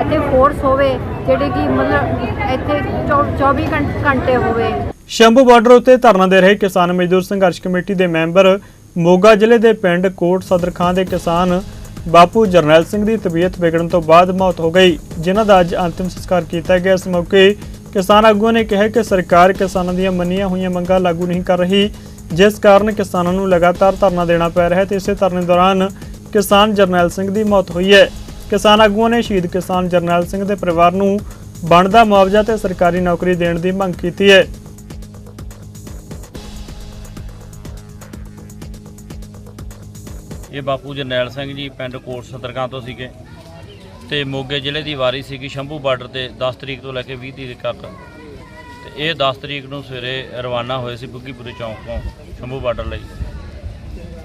ਇੱਥੇ ਫੋਰਸ ਹੋਵੇ, ਜਿਹੜੀ ਕਿ ਮਤਲਬ ਇੱਥੇ 24 ਘੰਟੇ ਹੋਵੇ। ਸ਼ੰਭੂ ਬਾਰਡਰ ਉੱਤੇ ਧਰਨਾ ਦੇ ਰਹੇ ਕਿਸਾਨ ਮਜ਼ਦੂਰ ਸੰਘਰਸ਼ ਕਮੇਟੀ ਦੇ ਮੈਂਬਰ ਮੋਗਾ ਜ਼ਿਲ੍ਹੇ ਦੇ ਪਿੰਡ ਕੋਟ ਸਦਰ ਖਾਂ ਦੇ ਕਿਸਾਨ ਬਾਪੂ ਜਰਨੈਲ ਸਿੰਘ ਦੀ ਤਬੀਅਤ ਵਿਗੜਨ ਤੋਂ ਬਾਅਦ ਮੌਤ ਹੋ ਗਈ, ਜਿਨ੍ਹਾਂ ਦਾ ਅੱਜ ਅੰਤਿਮ ਸੰਸਕਾਰ ਕੀਤਾ ਗਿਆ। ਇਸ ਮੌਕੇ ਕਿਸਾਨ ਆਗੂਆਂ ਨੇ ਕਿਹਾ ਕਿ ਸਰਕਾਰ ਕਿਸਾਨਾਂ ਦੀਆਂ ਮੰਨੀਆਂ ਹੋਈਆਂ ਮੰਗਾਂ ਲਾਗੂ ਨਹੀਂ ਕਰ ਰਹੀ, ਜਿਸ ਕਾਰਨ ਕਿਸਾਨਾਂ ਨੂੰ ਲਗਾਤਾਰ ਧਰਨਾ ਦੇਣਾ ਪੈ ਰਿਹਾ ਹੈ ਤੇ ਇਸੇ ਧਰਨੇ ਦੌਰਾਨ ਕਿਸਾਨ ਜਰਨੈਲ ਸਿੰਘ ਦੀ ਮੌਤ ਹੋਈ ਹੈ। ਕਿਸਾਨ ਆਗੂਆਂ ਨੇ ਸ਼ਹੀਦ ਕਿਸਾਨ ਜਰਨੈਲ ਸਿੰਘ ਦੇ ਪਰਿਵਾਰ ਨੂੰ ਬਣਦਾ ਮੁਆਵਜ਼ਾ ਤੇ ਸਰਕਾਰੀ ਨੌਕਰੀ ਦੇਣ ਦੀ ਮੰਗ ਕੀਤੀ ਹੈ। ਇਹ ਬਾਪੂ ਜਰਨੈਲ ਸਿੰਘ ਜੀ ਪਿੰਡ ਕੋਟ ਸਤਰਕਾਂ ਤੋਂ ਸੀਗੇ। ਤੇ ਮੋਗੇ ਜ਼ਿਲ੍ਹੇ ਦੀ ਵਾਰੀ ਸੀਗੀ ਸ਼ੰਭੂ ਬਾਰਡਰ ਤੇ 10 ਤਰੀਕ ਤੋਂ ਲੈ ਕੇ 20 ਤਰੀਕ ਤੱਕ। ਤੇ ਇਹ 10 ਤਰੀਕ ਨੂੰ ਸਵੇਰੇ ਰਵਾਨਾ ਹੋਏ ਸੀ ਬੁੱਗੀਪੁਰੇ ਚੌਂਕ ਤੋਂ ਸ਼ੰਭੂ ਬਾਰਡਰ ਲਈ।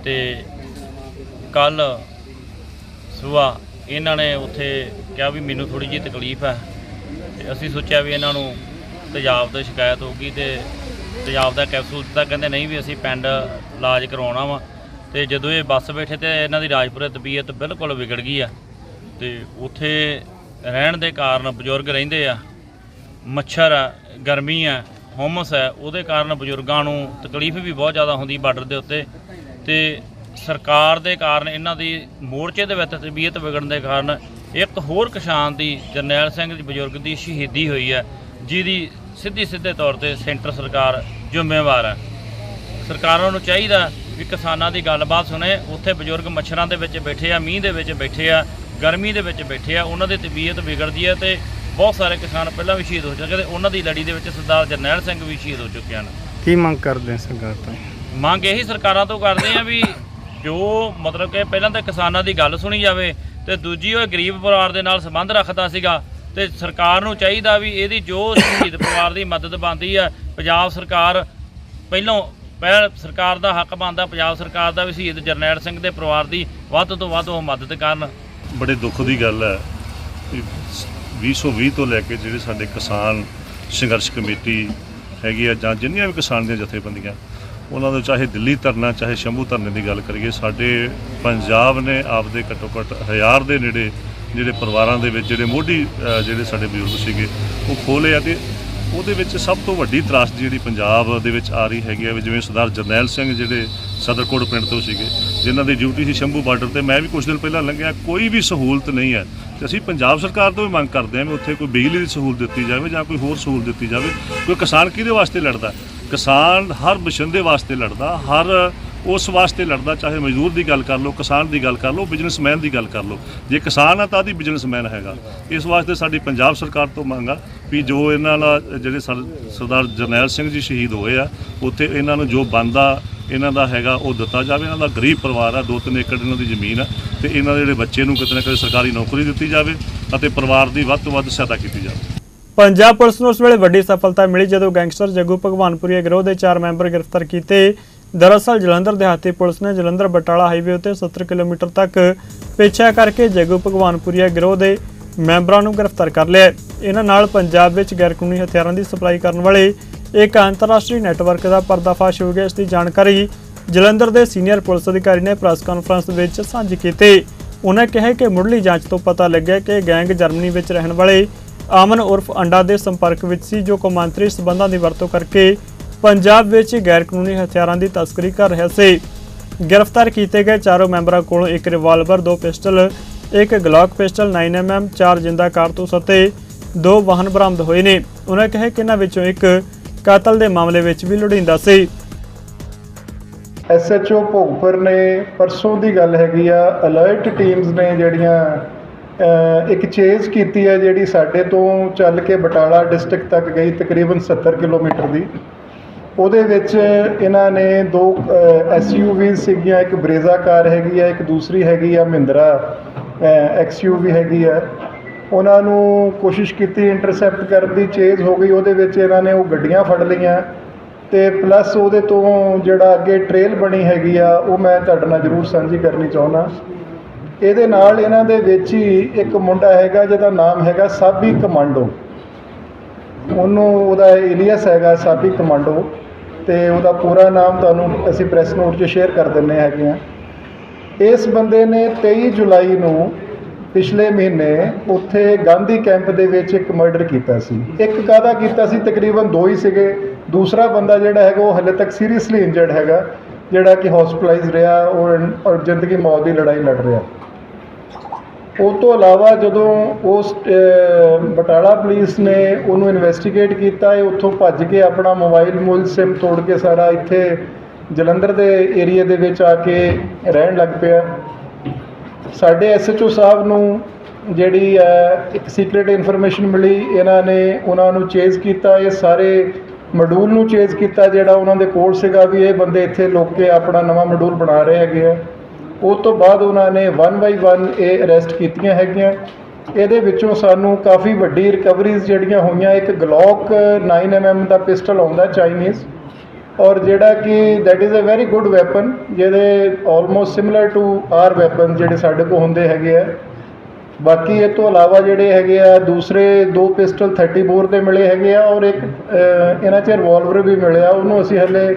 ਤੇ ਕੱਲ ਸਵੇਰ ਇਹਨਾਂ ਨੇ ਉੱਥੇ ਕਿਹਾ ਵੀ ਮੈਨੂੰ ਥੋੜੀ ਜਿਹੀ ਤਕਲੀਫ ਹੈ। ਤੇ ਅਸੀਂ ਸੋਚਿਆ ਵੀ ਇਹਨਾਂ ਨੂੰ ਤੇਜ਼ਾਬ ਦੀ ਸ਼ਿਕਾਇਤ ਹੋਊਗੀ ਤੇ ਤੇਜ਼ਾਬ ਦਾ ਕੈਪਸੂਲ ਦਿੱਤਾ। ਕਹਿੰਦੇ ਨਹੀਂ ਵੀ ਅਸੀਂ ਪਿੰਡ ਇਲਾਜ ਕਰਵਾਉਣਾ ਵਾ। ਤੇ ਜਦੋਂ ਇਹ ਬੱਸ ਬੈਠੇ ਤੇ ਇਹਨਾਂ ਦੀ ਰਾਜਪੁਰੇ ਤਬੀਅਤ ਬਿਲਕੁਲ ਵਿਗੜ ਗਈ ਆ। ਤੇ ਉੱਥੇ ਰਹਿਣ ਦੇ ਕਾਰਨ ਬਜ਼ੁਰਗ ਰਹਿੰਦੇ ਆ, ਮੱਛਰ ਆ, ਗਰਮੀ ਆ, ਹਮਸ ਹੈ ਉਹਦੇ ਕਾਰਨ ਬਜ਼ੁਰਗਾਂ ਨੂੰ ਤਕਲੀਫ ਵੀ ਬਹੁਤ ਜ਼ਿਆਦਾ ਹੁੰਦੀ ਬਾਰਡਰ ਦੇ ਉੱਤੇ ਤੇ ਸਰਕਾਰ ਦੇ ਕਾਰਨ ਇਹਨਾਂ ਦੀ ਮੋਰਚੇ ਦੇ ਵਿੱਚ ਤਬੀਅਤ ਵਿਗੜਨ ਦੇ ਕਾਰਨ ਇੱਕ ਹੋਰ ਕਿਸਾਨ ਦੀ ਜਰਨੈਲ ਸਿੰਘ ਦੀ ਬਜ਼ੁਰਗ ਦੀ ਸ਼ਹੀਦੀ ਹੋਈ ਹੈ ਜਿਹਦੀ ਸਿੱਧੀ ਸਿੱਧੇ ਤੌਰ ਤੇ ਸੈਂਟਰ ਸਰਕਾਰ ਜ਼ਿੰਮੇਵਾਰ ਹੈ ਸਰਕਾਰਾਂ ਨੂੰ ਚਾਹੀਦਾ ਵੀ ਕਿਸਾਨਾਂ ਦੀ ਗੱਲਬਾਤ ਸੁਣੇ, ਉੱਥੇ ਬਜ਼ੁਰਗ ਮੱਛਰਾਂ ਦੇ ਵਿੱਚ ਬੈਠੇ ਆ, ਮੀਂਹ ਦੇ ਵਿੱਚ ਬੈਠੇ ਆ ਗਰਮੀ ਦੇ ਵਿੱਚ ਬੈਠੇ ਆ ਉਹਨਾਂ ਦੀ ਤਬੀਅਤ ਵਿਗੜਦੀ ਹੈ ਤੇ ਬਹੁਤ ਸਾਰੇ ਕਿਸਾਨ ਪਹਿਲਾਂ ਵੀ ਸ਼ਹੀਦ ਹੋ ਚੁੱਕੇ ਤੇ ਉਹਨਾਂ ਦੀ ਲੜੀ ਦੇ ਵਿੱਚ ਸਰਦਾਰ ਜਰਨੈਲ ਸਿੰਘ ਵੀ ਸ਼ਹੀਦ ਹੋ ਚੁੱਕੇ ਹਨ। ਕੀ ਮੰਗ ਕਰਦੇ ਆ ਸਰਕਾਰ ਤੋਂ? ਮੰਗ ਇਹੀ ਸਰਕਾਰਾਂ ਤੋਂ ਕਰਦੇ ਆ ਵੀ ਜੋ ਮਤਲਬ ਕਿ ਪਹਿਲਾਂ ਤਾਂ ਕਿਸਾਨਾਂ ਦੀ ਗੱਲ ਸੁਣੀ ਜਾਵੇ ਤੇ ਦੂਜੀ ਉਹ ਗਰੀਬ ਪਰਿਵਾਰ ਦੇ ਨਾਲ ਸੰਬੰਧ ਰੱਖਦਾ ਸੀਗਾ ਤੇ ਸਰਕਾਰ ਨੂੰ ਚਾਹੀਦਾ ਵੀ ਇਹਦੀ ਜੋ ਸ਼ਹੀਦ ਪਰਿਵਾਰ ਦੀ ਮਦਦ ਬਣਦੀ ਆ ਪੰਜਾਬ ਸਰਕਾਰ ਪਹਿਲਾਂ ਪਹਿਲ ਸਰਕਾਰ ਦਾ ਹੱਕ ਬਣਦਾ ਪੰਜਾਬ ਸਰਕਾਰ ਦਾ ਵੀ ਸ਼ਹੀਦ ਜਰਨੈਲ ਸਿੰਘ ਦੇ ਪਰਿਵਾਰ ਦੀ ਵੱਧ ਤੋਂ ਵੱਧ ਉਹ ਮਦਦ ਕਰਨ। ਬੜੇ ਦੁੱਖ ਦੀ ਗੱਲ ਹੈ ਕਿ 2020 ਤੋਂ ਲੈ ਕੇ ਜਿਹੜੇ ਸਾਡੇ ਕਿਸਾਨ ਸੰਘਰਸ਼ ਕਮੇਟੀ ਹੈਗੀ ਆ ਜਾਂ ਜਿੰਨੀਆਂ ਵੀ ਕਿਸਾਨ ਦੀਆਂ ਜਥੇਬੰਦੀਆਂ, ਉਹਨਾਂ ਦਾ ਚਾਹੇ ਦਿੱਲੀ ਧਰਨਾ, ਚਾਹੇ ਸ਼ੰਭੂ ਧਰਨੇ ਦੀ ਗੱਲ ਕਰੀਏ, ਸਾਡੇ ਪੰਜਾਬ ਨੇ ਆਪਦੇ ਘੱਟੋ ਘੱਟ ਹਜ਼ਾਰ ਦੇ ਨੇੜੇ ਜਿਹੜੇ ਪਰਿਵਾਰਾਂ ਦੇ ਵਿੱਚ ਜਿਹੜੇ ਮੋਢੀ ਜਿਹੜੇ ਸਾਡੇ ਬਜ਼ੁਰਗ ਸੀਗੇ, ਉਹ ਖੋਲੇ ਆ ਤੇ ਉਹਦੇ ਵਿੱਚ ਸਭ ਤੋਂ ਵੱਡੀ ਤਰਾਸਦੀ ਜਿਹੜੀ ਪੰਜਾਬ ਦੇ ਵਿੱਚ ਆ ਰਹੀ ਹੈਗੀ ਆ ਵੀ ਜਿਵੇਂ ਸਰਦਾਰ ਜਰਨੈਲ ਸਿੰਘ ਜਿਹੜੇ ਸਦਰਕੋਟ ਪਿੰਡ ਤੋਂ ਸੀਗੇ, ਜਿਨ੍ਹਾਂ ਦੀ ਡਿਊਟੀ ਸੀ ਸ਼ੰਭੂ ਬਾਰਡਰ ਤੇ। ਮੈਂ ਵੀ ਕੁਝ ਦਿਨ ਪਹਿਲਾਂ ਲੰਘਿਆ, ਕੋਈ ਵੀ ਸਹੂਲਤ ਨਹੀਂ ਹੈ। ਤੇ ਅਸੀਂ ਪੰਜਾਬ ਸਰਕਾਰ ਤੋਂ ਵੀ ਮੰਗ ਕਰਦੇ ਹਾਂ ਵੀ ਉੱਥੇ ਕੋਈ ਬਿਜਲੀ ਦੀ ਸਹੂਲਤ ਦਿੱਤੀ ਜਾਵੇ ਜਾਂ ਕੋਈ ਹੋਰ ਸਹੂਲਤ ਦਿੱਤੀ ਜਾਵੇ। ਕੋਈ ਕਿਸਾਨ ਕਿਹਦੇ ਵਾਸਤੇ ਲੜਦਾ? ਕਿਸਾਨ ਹਰ ਬਸ਼ਿੰਦੇ ਵਾਸਤੇ ਲੜਦਾ, ਹਰ ਉਸ ਵਾਸਤੇ ਲੜਦਾ, ਚਾਹੇ ਮਜ਼ਦੂਰ ਦੀ ਗੱਲ ਕਰ ਲਓ, ਕਿਸਾਨ ਦੀ ਗੱਲ ਕਰ ਲਓ, ਬਿਜ਼ਨਸਮੈਨ ਦੀ ਗੱਲ ਕਰ ਲਓ। ਜੇ ਕਿਸਾਨ ਆ ਤਾਂ ਆਦੀ ਬਿਜ਼ਨਸਮੈਨ ਹੈਗਾ। ਇਸ ਵਾਸਤੇ ਸਾਡੀ ਪੰਜਾਬ ਸਰਕਾਰ ਤੋਂ ਮੰਗ ਆ ਵੀ ਜੋ ਇਹਨਾਂ ਨਾਲ ਜਿਹੜੇ ਸਰ- ਸਰਦਾਰ ਜਰਨੈਲ ਸਿੰਘ ਜੀ ਸ਼ਹੀਦ ਹੋਏ ਆ, ਉੱਥੇ ਇਹਨਾਂ ਨੂੰ ਜੋ ਬੰਦਾ ਇਹਨਾਂ ਦਾ ਹੈਗਾ, ਉਹ ਦਿੱਤਾ ਜਾਵੇ। ਇਹਨਾਂ ਦਾ ਗਰੀਬ ਪਰਿਵਾਰ ਆ, ਦੋ ਤਿੰਨ ਏਕੜ ਇਹਨਾਂ ਦੀ ਜ਼ਮੀਨ ਆ, ਤੇ ਇਹਨਾਂ ਦੇ ਜਿਹੜੇ ਬੱਚੇ ਨੂੰ ਕਿਤੇ ਨਾ ਕਿਤੇ ਸਰਕਾਰੀ ਨੌਕਰੀ ਦਿੱਤੀ ਜਾਵੇ ਅਤੇ ਪਰਿਵਾਰ ਦੀ ਵੱਧ ਤੋਂ ਵੱਧ ਸਹਾਇਤਾ ਕੀਤੀ ਜਾਵੇ। ਪੰਜਾਬ ਪੁਲਿਸ ਨੂੰ ਉਸ ਵੇਲੇ ਵੱਡੀ ਸਫਲਤਾ ਮਿਲੀ ਜਦੋਂ ਗੈਂਗਸਟਰ ਜੱਗੂ ਭਗਵਾਨਪੁਰੀਆ ਗਿਰੋਹ ਦੇ ਚਾਰ ਮੈਂਬਰ ਗ੍ਰਿਫਤਾਰ ਕੀਤੇ। ਦਰਅਸਲ ਜਲੰਧਰ ਦਿਹਾਤੀ ਪੁਲਿਸ ਨੇ ਜਲੰਧਰ ਬਟਾਲਾ ਹਾਈਵੇ ਉੱਤੇ 70 ਕਿਲੋਮੀਟਰ ਤੱਕ ਪਿੱਛਾ ਕਰਕੇ ਜੱਗੂ ਭਗਵਾਨਪੁਰੀਆ ਗਿਰੋਹ ਦੇ ਮੈਂਬਰਾਂ ਨੂੰ ਗ੍ਰਿਫਤਾਰ ਕਰ ਲਿਆ। ਇਹਨਾਂ ਨਾਲ ਪੰਜਾਬ ਵਿੱਚ ਗੈਰਕਾਨੂੰਨੀ ਹਥਿਆਰਾਂ ਦੀ ਸਪਲਾਈ ਕਰਨ ਵਾਲੇ ਇੱਕ ਅੰਤਰਰਾਸ਼ਟਰੀ ਨੈਟਵਰਕ ਦਾ ਪਰਦਾਫਾਸ਼ ਹੋ ਗਿਆ। ਇਸ ਦੀ ਜਾਣਕਾਰੀ ਜਲੰਧਰ ਦੇ ਸੀਨੀਅਰ ਪੁਲਿਸ ਅਧਿਕਾਰੀ ਨੇ ਪ੍ਰੈਸ ਕਾਨਫਰੰਸ ਵਿੱਚ ਸਾਂਝੀ ਕੀਤੀ। ਉਹਨਾਂ ਕਿਹਾ ਕਿ ਮੁੱਢਲੀ ਜਾਂਚ ਤੋਂ ਪਤਾ ਲੱਗਿਆ ਕਿ ਗੈਂਗ ਜਰਮਨੀ ਵਿੱਚ ਰਹਿਣ ਵਾਲੇ ਆਮਨ ਉਰਫ ਅੰਡਾ ਦੇ ਸੰਪਰਕ ਵਿੱਚ ਸੀ, ਜੋ ਕੌਮਾਂਤਰੀ ਸਬੰਧਾਂ ਦੀ ਵਰਤੋਂ ਕਰਕੇ ਪੰਜਾਬ ਵਿੱਚ ਗੈਰ ਕਾਨੂੰਨੀ ਹਥਿਆਰਾਂ ਦੀ ਤਸਕਰੀ ਕਰ ਰਿਹਾ ਸੀ। ਗ੍ਰਿਫਤਾਰ ਕੀਤੇ ਗਏ ਚਾਰੋਂ ਮੈਂਬਰਾਂ ਕੋਲੋਂ ਇੱਕ ਰਿਵਾਲਵਰ, ਦੋ ਪਿਸਟਲ, ਇੱਕ ਗਲੌਕ ਪਿਸਟਲ 9mm ਚਾਰ ਜਿੰਦਾ ਕਾਰਤੂਸ ਅਤੇ ਦੋ ਵਾਹਨ ਬਰਾਮਦ ਹੋਏ ਨੇ। ਉਹਨਾਂ ਕਿਹਾ ਕਿ ਇਹਨਾਂ ਵਿੱਚੋਂ ਇੱਕ ਕਤਲ ਦੇ ਮਾਮਲੇ ਵਿੱਚ ਵੀ ਲੋੜੀਂਦਾ ਸੀ। ਐਸਐਚਓ ਭੋਗਪੁਰ ਨੇ ਪਰਸੋਂ ਦੀ ਗੱਲ ਹੈਗੀ ਆ ਅਲਰਟ ਟੀਮਸ ਨੇ ਜਿਹੜੀਆਂ ਇੱਕ ਚੇਜ਼ ਕੀਤੀ ਹੈ ਜਿਹੜੀ ਸਾਡੇ ਤੋਂ ਚੱਲ ਕੇ ਬਟਾਲਾ ਡਿਸਟ੍ਰਿਕਟ ਤੱਕ ਗਈ, ਤਕਰੀਬਨ 70 ਕਿਲੋਮੀਟਰ ਦੀ। ਉਹਦੇ ਵਿੱਚ ਇਹਨਾਂ ਨੇ ਦੋ ਐਸਯੂਵੀ ਸੀਗੀਆਂ, ਇੱਕ ਬਰੇਜ਼ਾ ਕਾਰ ਹੈਗੀ ਆ, ਇੱਕ ਦੂਸਰੀ ਹੈਗੀ ਆ, ਮਹਿੰਦਰਾ ਐਕਸਯੂਵੀ ਹੈਗੀ ਆ। ਉਹਨਾਂ ਨੂੰ ਕੋਸ਼ਿਸ਼ ਕੀਤੀ ਇੰਟਰਸੈਪਟ ਕਰਨ ਦੀ ਚੇਜ਼ ਹੋ ਗਈ। ਉਹਦੇ ਵਿੱਚ ਇਹਨਾਂ ਨੇ ਉਹ ਗੱਡੀਆਂ ਫੜ ਲਈਆਂ। ਤੇ ਪਲੱਸ ਉਹਦੇ ਤੋਂ ਜਿਹੜਾ ਅੱਗੇ ਟ੍ਰੇਲ ਬਣੀ ਹੈਗੀ ਆ, ਉਹ ਮੈਂ ਤੁਹਾਡੇ ਨਾਲ ਜ਼ਰੂਰ ਸਾਂਝੀ ਕਰਨੀ ਚਾਹੁੰਦਾ। ਇਹਦੇ ਨਾਲ ਇਹਨਾਂ ਦੇ ਵਿੱਚ ਹੀ ਇੱਕ ਮੁੰਡਾ ਹੈਗਾ, ਜਿਹਦਾ ਨਾਮ ਹੈਗਾ ਸਾਬੀ ਕਮਾਂਡੋ। ਉਹਨੂੰ ਉਹਦਾ ਏਲੀਅਸ ਹੈਗਾ, ਸਾਬੀ ਕਮਾਂਡੋ। ਤੇ ਉਹਦਾ ਪੂਰਾ ਨਾਮ ਤੁਹਾਨੂੰ ਅਸੀਂ ਪ੍ਰੈਸ ਨੋਟ 'ਚ ਸ਼ੇਅਰ ਕਰ ਦਿੰਨੇ ਹੈਗੇ ਆ। ਇਸ ਬੰਦੇ ਨੇ 23 ਜੁਲਾਈ ਨੂੰ ਪਿਛਲੇ ਮਹੀਨੇ ਉੱਥੇ ਗਾਂਧੀ ਕੈਂਪ ਦੇ ਵਿੱਚ ਇੱਕ ਮਰਡਰ ਕੀਤਾ ਸੀ। ਇੱਕ ਕਾਹਦਾ ਕੀਤਾ ਸੀ? ਤਕਰੀਬਨ ਦੋ ਹੀ ਸੀਗੇ। ਦੂਸਰਾ ਬੰਦਾ ਜਿਹੜਾ ਹੈਗਾ, ਉਹ ਹਲੇ ਤੱਕ ਸੀਰੀਅਸਲੀ ਇੰਜਰਡ ਹੈਗਾ, ਜਿਹੜਾ ਕਿ ਹਸਪੀਟਲਾਈਜ਼ ਰਿਹਾ ਔਰ ਜ਼ਿੰਦਗੀ ਮੌਤ ਦੀ ਲੜਾਈ ਲੜ ਰਿਹਾ। ਉਹ ਤੋਂ ਇਲਾਵਾ ਜਦੋਂ ਉਸ ਬਟਾਲਾ ਪੁਲਿਸ ਨੇ ਉਹਨੂੰ ਇਨਵੈਸਟੀਗੇਟ ਕੀਤਾ, ਇਹ ਉੱਥੋਂ ਭੱਜ ਕੇ ਆਪਣਾ ਮੋਬਾਈਲ ਮੁਲ ਸਿਮ ਤੋੜ ਕੇ ਸਾਰਾ ਇੱਥੇ ਜਲੰਧਰ ਦੇ ਏਰੀਆ ਦੇ ਵਿੱਚ ਆ ਕੇ ਰਹਿਣ ਲੱਗ ਪਿਆ। ਸਾਡੇ ਐਸਐਚਓ ਸਾਹਿਬ ਨੂੰ ਜਿਹੜੀ ਹੈ, ਇੱਕ ਸੀਕ੍ਰੀਟ ਇਨਫੋਰਮੇਸ਼ਨ ਮਿਲੀ, ਇਹਨਾਂ ਨੇ ਉਹਨਾਂ ਨੂੰ ਚੇਜ਼ ਕੀਤਾ, ਇਹ ਸਾਰੇ ਮੋਡੂਲ ਨੂੰ ਚੇਂਜ ਕੀਤਾ, ਜਿਹੜਾ ਉਹਨਾਂ ਦੇ ਕੋਲ ਸੀਗਾ ਵੀ ਇਹ ਬੰਦੇ ਇੱਥੇ ਲੋਕ ਕੇ ਆਪਣਾ ਨਵਾਂ ਮੋਡੂਲ ਬਣਾ ਰਹੇ ਹੈਗੇ ਆ। ਉਹ ਤੋਂ ਬਾਅਦ ਉਹਨਾਂ ਨੇ 1 ਬਾਈ 1 ਇਹ ਅਰੈਸਟ ਕੀਤੀਆਂ ਹੈਗੀਆਂ। ਇਹਦੇ ਵਿੱਚੋਂ ਸਾਨੂੰ ਕਾਫੀ ਵੱਡੀ ਰਿਕਵਰੀਜ਼ ਜਿਹੜੀਆਂ ਹੋਈਆਂ, ਇੱਕ ਗਲੌਕ 9mm ਦਾ ਪਿਸਟਲ ਆਉਂਦਾ ਚਾਈਨੀਜ਼ ਔਰ ਜਿਹੜਾ ਕਿ that is a very good weapon ਜਿਹਦੇ almost similar to our weapon ਜਿਹੜੇ ਸਾਡੇ ਕੋਲ ਹੁੰਦੇ ਹੈਗੇ ਆ। ਬਾਕੀ ਇਹ ਤੋਂ ਇਲਾਵਾ ਜਿਹੜੇ ਹੈਗੇ ਆ, ਦੂਸਰੇ ਦੋ ਪਿਸਟਲ 34 ਦੇ ਮਿਲੇ ਹੈਗੇ ਆ ਔਰ ਇੱਕ ਇਹਨਾਂ 'ਚ ਰਿਵਾਲਵਰ ਵੀ ਮਿਲਿਆ, ਉਹਨੂੰ ਅਸੀਂ ਹਲੇ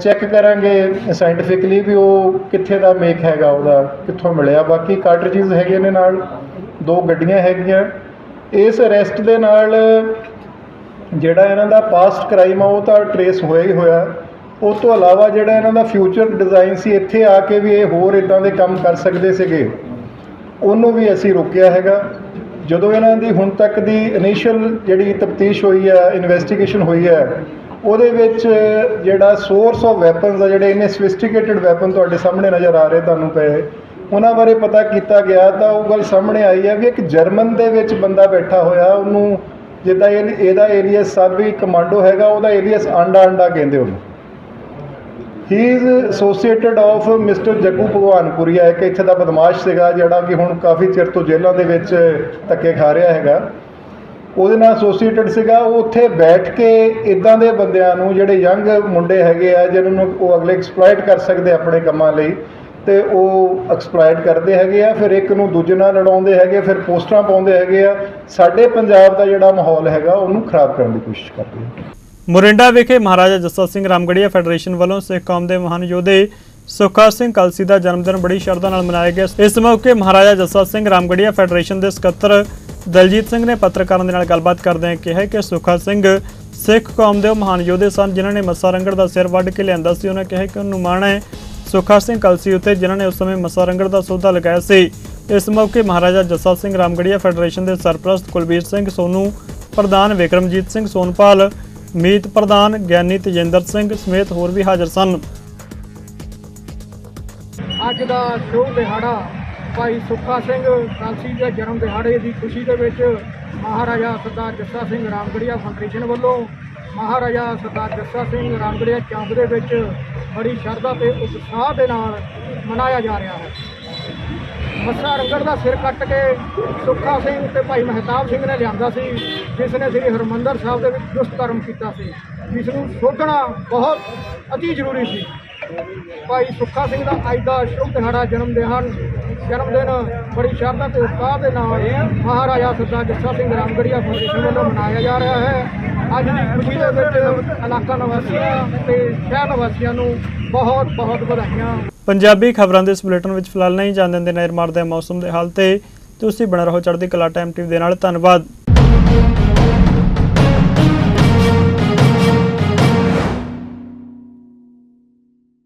ਚੈੱਕ ਕਰਾਂਗੇ ਸਾਇੰਟੀਫਿਕਲੀ ਵੀ ਉਹ ਕਿੱਥੇ ਦਾ ਮੇਕ ਹੈਗਾ, ਉਹਦਾ ਕਿੱਥੋਂ ਮਿਲਿਆ। ਬਾਕੀ ਕਾਰਟ੍ਰਿਜਸ ਹੈਗੇ ਨੇ ਨਾਲ, ਦੋ ਗੱਡੀਆਂ ਹੈਗੀਆਂ। ਇਸ ਅਰੈਸਟ ਦੇ ਨਾਲ ਜਿਹੜਾ ਇਹਨਾਂ ਦਾ ਪਾਸਟ ਕ੍ਰਾਈਮ ਆ, ਉਹ ਤਾਂ ਟਰੇਸ ਹੋਇਆ ਹੀ ਹੋਇਆ। ਉਹ ਤੋਂ ਇਲਾਵਾ ਜਿਹੜਾ ਇਹਨਾਂ ਦਾ ਫਿਊਚਰ ਡਿਜ਼ਾਈਨ ਸੀ, ਇੱਥੇ ਆ ਕੇ ਵੀ ਇਹ ਹੋਰ ਇਦਾਂ ਦੇ ਕੰਮ ਕਰ ਸਕਦੇ ਸੀਗੇ। ਉਹਨੂੰ ਵੀ ਅਸੀਂ ਰੋਕਿਆ ਹੈਗਾ। ਜਦੋਂ ਇਹਨਾਂ ਦੀ ਹੁਣ ਤੱਕ ਦੀ ਇਨੀਸ਼ੀਅਲ ਜਿਹੜੀ ਤਫਤੀਸ਼ ਹੋਈ ਹੈ ਇਨਵੈਸਟੀਗੇਸ਼ਨ ਹੋਈ ਹੈ, ਉਹਦੇ ਵਿੱਚ ਜਿਹੜਾ ਸੋਰਸ ਆਫ ਵੈਪਨਸ ਆ, ਜਿਹੜੇ ਇਹਨੇ ਸਫਿਸਟੀਕੇਟਡ ਵੈਪਨ ਤੁਹਾਡੇ ਸਾਹਮਣੇ ਨਜ਼ਰ ਆ ਰਹੇ ਤੁਹਾਨੂੰ ਪਏ, ਉਹਨਾਂ ਬਾਰੇ ਪਤਾ ਕੀਤਾ ਗਿਆ ਤਾਂ ਉਹ ਗੱਲ ਸਾਹਮਣੇ ਆਈ ਹੈ ਵੀ ਇੱਕ ਜਰਮਨ ਦੇ ਵਿੱਚ ਬੰਦਾ ਬੈਠਾ ਹੋਇਆ, ਉਹਨੂੰ ਜਿੱਦਾਂ ਇਹ ਇਹਦਾ ਏਰੀਅਸ ਸਾਬੀ ਕਮਾਂਡੋ ਹੈਗਾ, ਉਹਦਾ ਏਰੀਅਸ ਆਂਡਾ ਆਂਡਾ ਕਹਿੰਦੇ ਉਹਨੂੰ। He is associated of mister Jaggu Bhagwanpuria ਇੱਕ ਇੱਥੇ ਦਾ ਬਦਮਾਸ਼ ਸੀਗਾ, ਜਿਹੜਾ ਕਿ ਹੁਣ ਕਾਫੀ ਚਿਰ ਤੋਂ ਜੇਲ੍ਹਾਂ ਦੇ ਵਿੱਚ ਧੱਕੇ ਖਾ ਰਿਹਾ ਹੈਗਾ। ਉਹਦੇ ਨਾਲ ਐਸੋਸੀਏਟਡ ਸੀਗਾ, ਉਹ ਉੱਥੇ ਬੈਠ ਕੇ ਇਦਾਂ ਦੇ ਬੰਦਿਆਂ ਨੂੰ, ਜਿਹੜੇ ਯੰਗ ਮੁੰਡੇ ਹੈਗੇ ਆ, ਜਿਹਨਾਂ ਨੂੰ ਉਹ ਅਗਲੇ ਐਕਸਪਲੋਇਟ ਕਰ ਸਕਦੇ ਆਪਣੇ ਕੰਮਾਂ ਲਈ ਤੇ ਉਹ ਐਕਸਪਲੋਇਟ ਕਰਦੇ ਹੈਗੇ ਆ, ਫਿਰ ਇੱਕ ਨੂੰ ਦੂਜੇ ਨਾਲ ਲੜਾਉਂਦੇ ਹੈਗੇ ਫਿਰ ਪੋਸਟਰਾਂ ਪਾਉਂਦੇ ਹੈਗੇ ਆ। ਸਾਡੇ ਪੰਜਾਬ ਦਾ ਜਿਹੜਾ ਮਾਹੌਲ ਹੈਗਾ, ਉਹਨੂੰ ਖਰਾਬ ਕਰਨ ਦੀ ਕੋਸ਼ਿਸ਼ ਕਰਦੇ ਆ। ਮੁਰਿੰਡਾ ਵਿਖੇ ਮਹਾਰਾਜਾ ਜੱਸਾ ਸਿੰਘ ਰਾਮਗੜੀਆ ਫੈਡਰੇਸ਼ਨ ਵੱਲੋਂ ਸਿੱਖ ਕੌਮ ਦੇ ਮਹਾਨ ਯੋਧੇ ਸੁਖਾ ਸਿੰਘ ਕਲਸੀ ਦਾ ਜਨਮ ਦਿਨ ਬੜੀ ਸ਼ਰਧਾ ਨਾਲ ਮਨਾਇਆ ਗਿਆ। ਇਸ ਮੌਕੇ ਮਹਾਰਾਜਾ ਜੱਸਾ ਸਿੰਘ ਰਾਮਗੜੀਆ ਫੈਡਰੇਸ਼ਨ ਦੇ ਸਕੱਤਰ ਦਲਜੀਤ ਸਿੰਘ ਨੇ ਪੱਤਰਕਾਰਾਂ ਦੇ ਨਾਲ ਗੱਲਬਾਤ ਕਰਦਿਆਂ ਕਿਹਾ ਕਿ ਸੁਖਾ ਸਿੰਘ ਸਿੱਖ ਕੌਮ ਦੇ ਮਹਾਨ ਯੋਧੇ ਸਨ, ਜਿਨ੍ਹਾਂ ਨੇ ਮੱਸਾ ਰੰਗੜ ਦਾ ਸਿਰ ਵੱਢ ਕੇ ਲਿਆਂਦਾ ਸੀ। ਉਹਨਾਂ ਕਿਹਾ ਕਿ ਉਹਨੂੰ ਮਾਣ ਹੈ ਸੁਖਾ ਸਿੰਘ ਕਲਸੀ ਉੱਤੇ ਜਿਨ੍ਹਾਂ ਨੇ ਉਸ ਸਮੇਂ ਮੱਸਾ ਦਾ ਸੌਦਾ ਲਗਾਇਆ ਸੀ। ਇਸ ਮੌਕੇ ਮਹਾਰਾਜਾ ਜੱਸਾ ਸਿੰਘ ਰਾਮਗੜੀਆ ਫੈਡਰੇਸ਼ਨ ਦੇ ਸਰਪ੍ਰਸਤ ਕੁਲਬੀਰ ਸਿੰਘ ਸੋਨੂ, ਪ੍ਰਧਾਨ ਵਿਕਰਮਜੀਤ ਸਿੰਘ ਸੋਨਪਾਲ, ਮੀਤ ਪ੍ਰਧਾਨ ਗਿਆਨੀ ਤੇਜਿੰਦਰ ਸਿੰਘ ਸਮੇਤ ਹੋਰ ਵੀ ਹਾਜ਼ਰ ਸਨ। ਅੱਜ ਦਾ ਸ਼ੁਭ ਦਿਹਾੜਾ ਭਾਈ ਸੁੱਖਾ ਸਿੰਘ ਕਾਂਸੀ ਦੇ ਜਨਮ ਦਿਹਾੜੇ ਦੀ ਖੁਸ਼ੀ ਦੇ ਵਿੱਚ ਮਹਾਰਾਜਾ ਸਰਦਾਰ ਜੱਸਾ ਸਿੰਘ ਰਾਮਗੜੀਆ ਫਾਊਂਡੇਸ਼ਨ ਵੱਲੋਂ ਮਹਾਰਾਜਾ ਸਰਦਾਰ ਜੱਸਾ ਸਿੰਘ ਰਾਮਗੜੀਆ ਚੌਂਕ ਦੇ ਵਿੱਚ ਬੜੀ ਸ਼ਰਧਾ ਤੇ ਉਤਸ਼ਾਹ ਦੇ ਨਾਲ ਮਨਾਇਆ ਜਾ ਰਿਹਾ ਹੈ। ਮੱਸਾ ਰੰਗੜ ਦਾ ਸਿਰ ਕੱਟ ਕੇ ਸੁੱਖਾ ਸਿੰਘ ਤੇ ਭਾਈ ਮਹਿਤਾਬ ਸਿੰਘ ਨੇ ਲਿਆਂਦਾ ਸੀ, ਜਿਸ ਨੇ ਸ੍ਰੀ ਹਰਮੰਦਰ ਸਾਹਿਬ ਦੇ ਵਿੱਚ ਦੁਸ਼ਟ ਕਰਮ ਕੀਤਾ ਸੀ। ਜਿਸ ਨੂੰ ਸੋਧਣਾ ਬਹੁਤ ਅਤੀ ਜ਼ਰੂਰੀ ਸੀ। ਭਾਈ ਸੁੱਖਾ ਸਿੰਘ ਦਾ ਅੱਜ ਦਾ ਸ਼ੁਭ ਦਿਹਾੜਾ ਜਨਮ ਦਿਹਾੜ ਜਨਮ ਦਿਨ ਬੜੀ ਸ਼ਰਧਾ ਤੇ ਉਤਸ਼ਾਹ ਦੇ ਨਾਲ ਮਹਾਰਾਜਾ ਸਰਦਾਰ ਜੱਸਾ ਸਿੰਘ ਰਾਮਗੜੀਆ ਫਾਊਂਡੇਸ਼ਨ ਵੱਲੋਂ ਮਨਾਇਆ ਜਾ ਰਿਹਾ ਹੈ। ਅੱਜ ਦੀ ਖੁਸ਼ੀ ਦੇ ਵਿੱਚ ਇਲਾਕਾ ਨਿਵਾਸੀਆਂ ਤੇ ਸ਼ਹਿਰ ਨਿਵਾਸੀਆਂ ਨੂੰ ਬਹੁਤ ਬਹੁਤ ਵਧਾਈਆਂ। ਪੰਜਾਬੀ ਖਬਰਾਂ ਦੇ ਇਸ ਬੁਲੇਟਿਨ ਵਿੱਚ ਫਿਲਹਾਲ ਨਹੀਂ ਜਾਣਦੇ ਨੇ ਨਿਰਮਾਰ ਦੇ ਮੌਸਮ ਦੇ ਹਾਲ ਤੇ। ਤੁਸੀਂ ਬਣਾ ਰਹੋ ਚੜ੍ਹਦੀ ਕਲਾ ਟਾਈਮ ਟੀਵੀ ਦੇ ਨਾਲ। ਧੰਨਵਾਦ।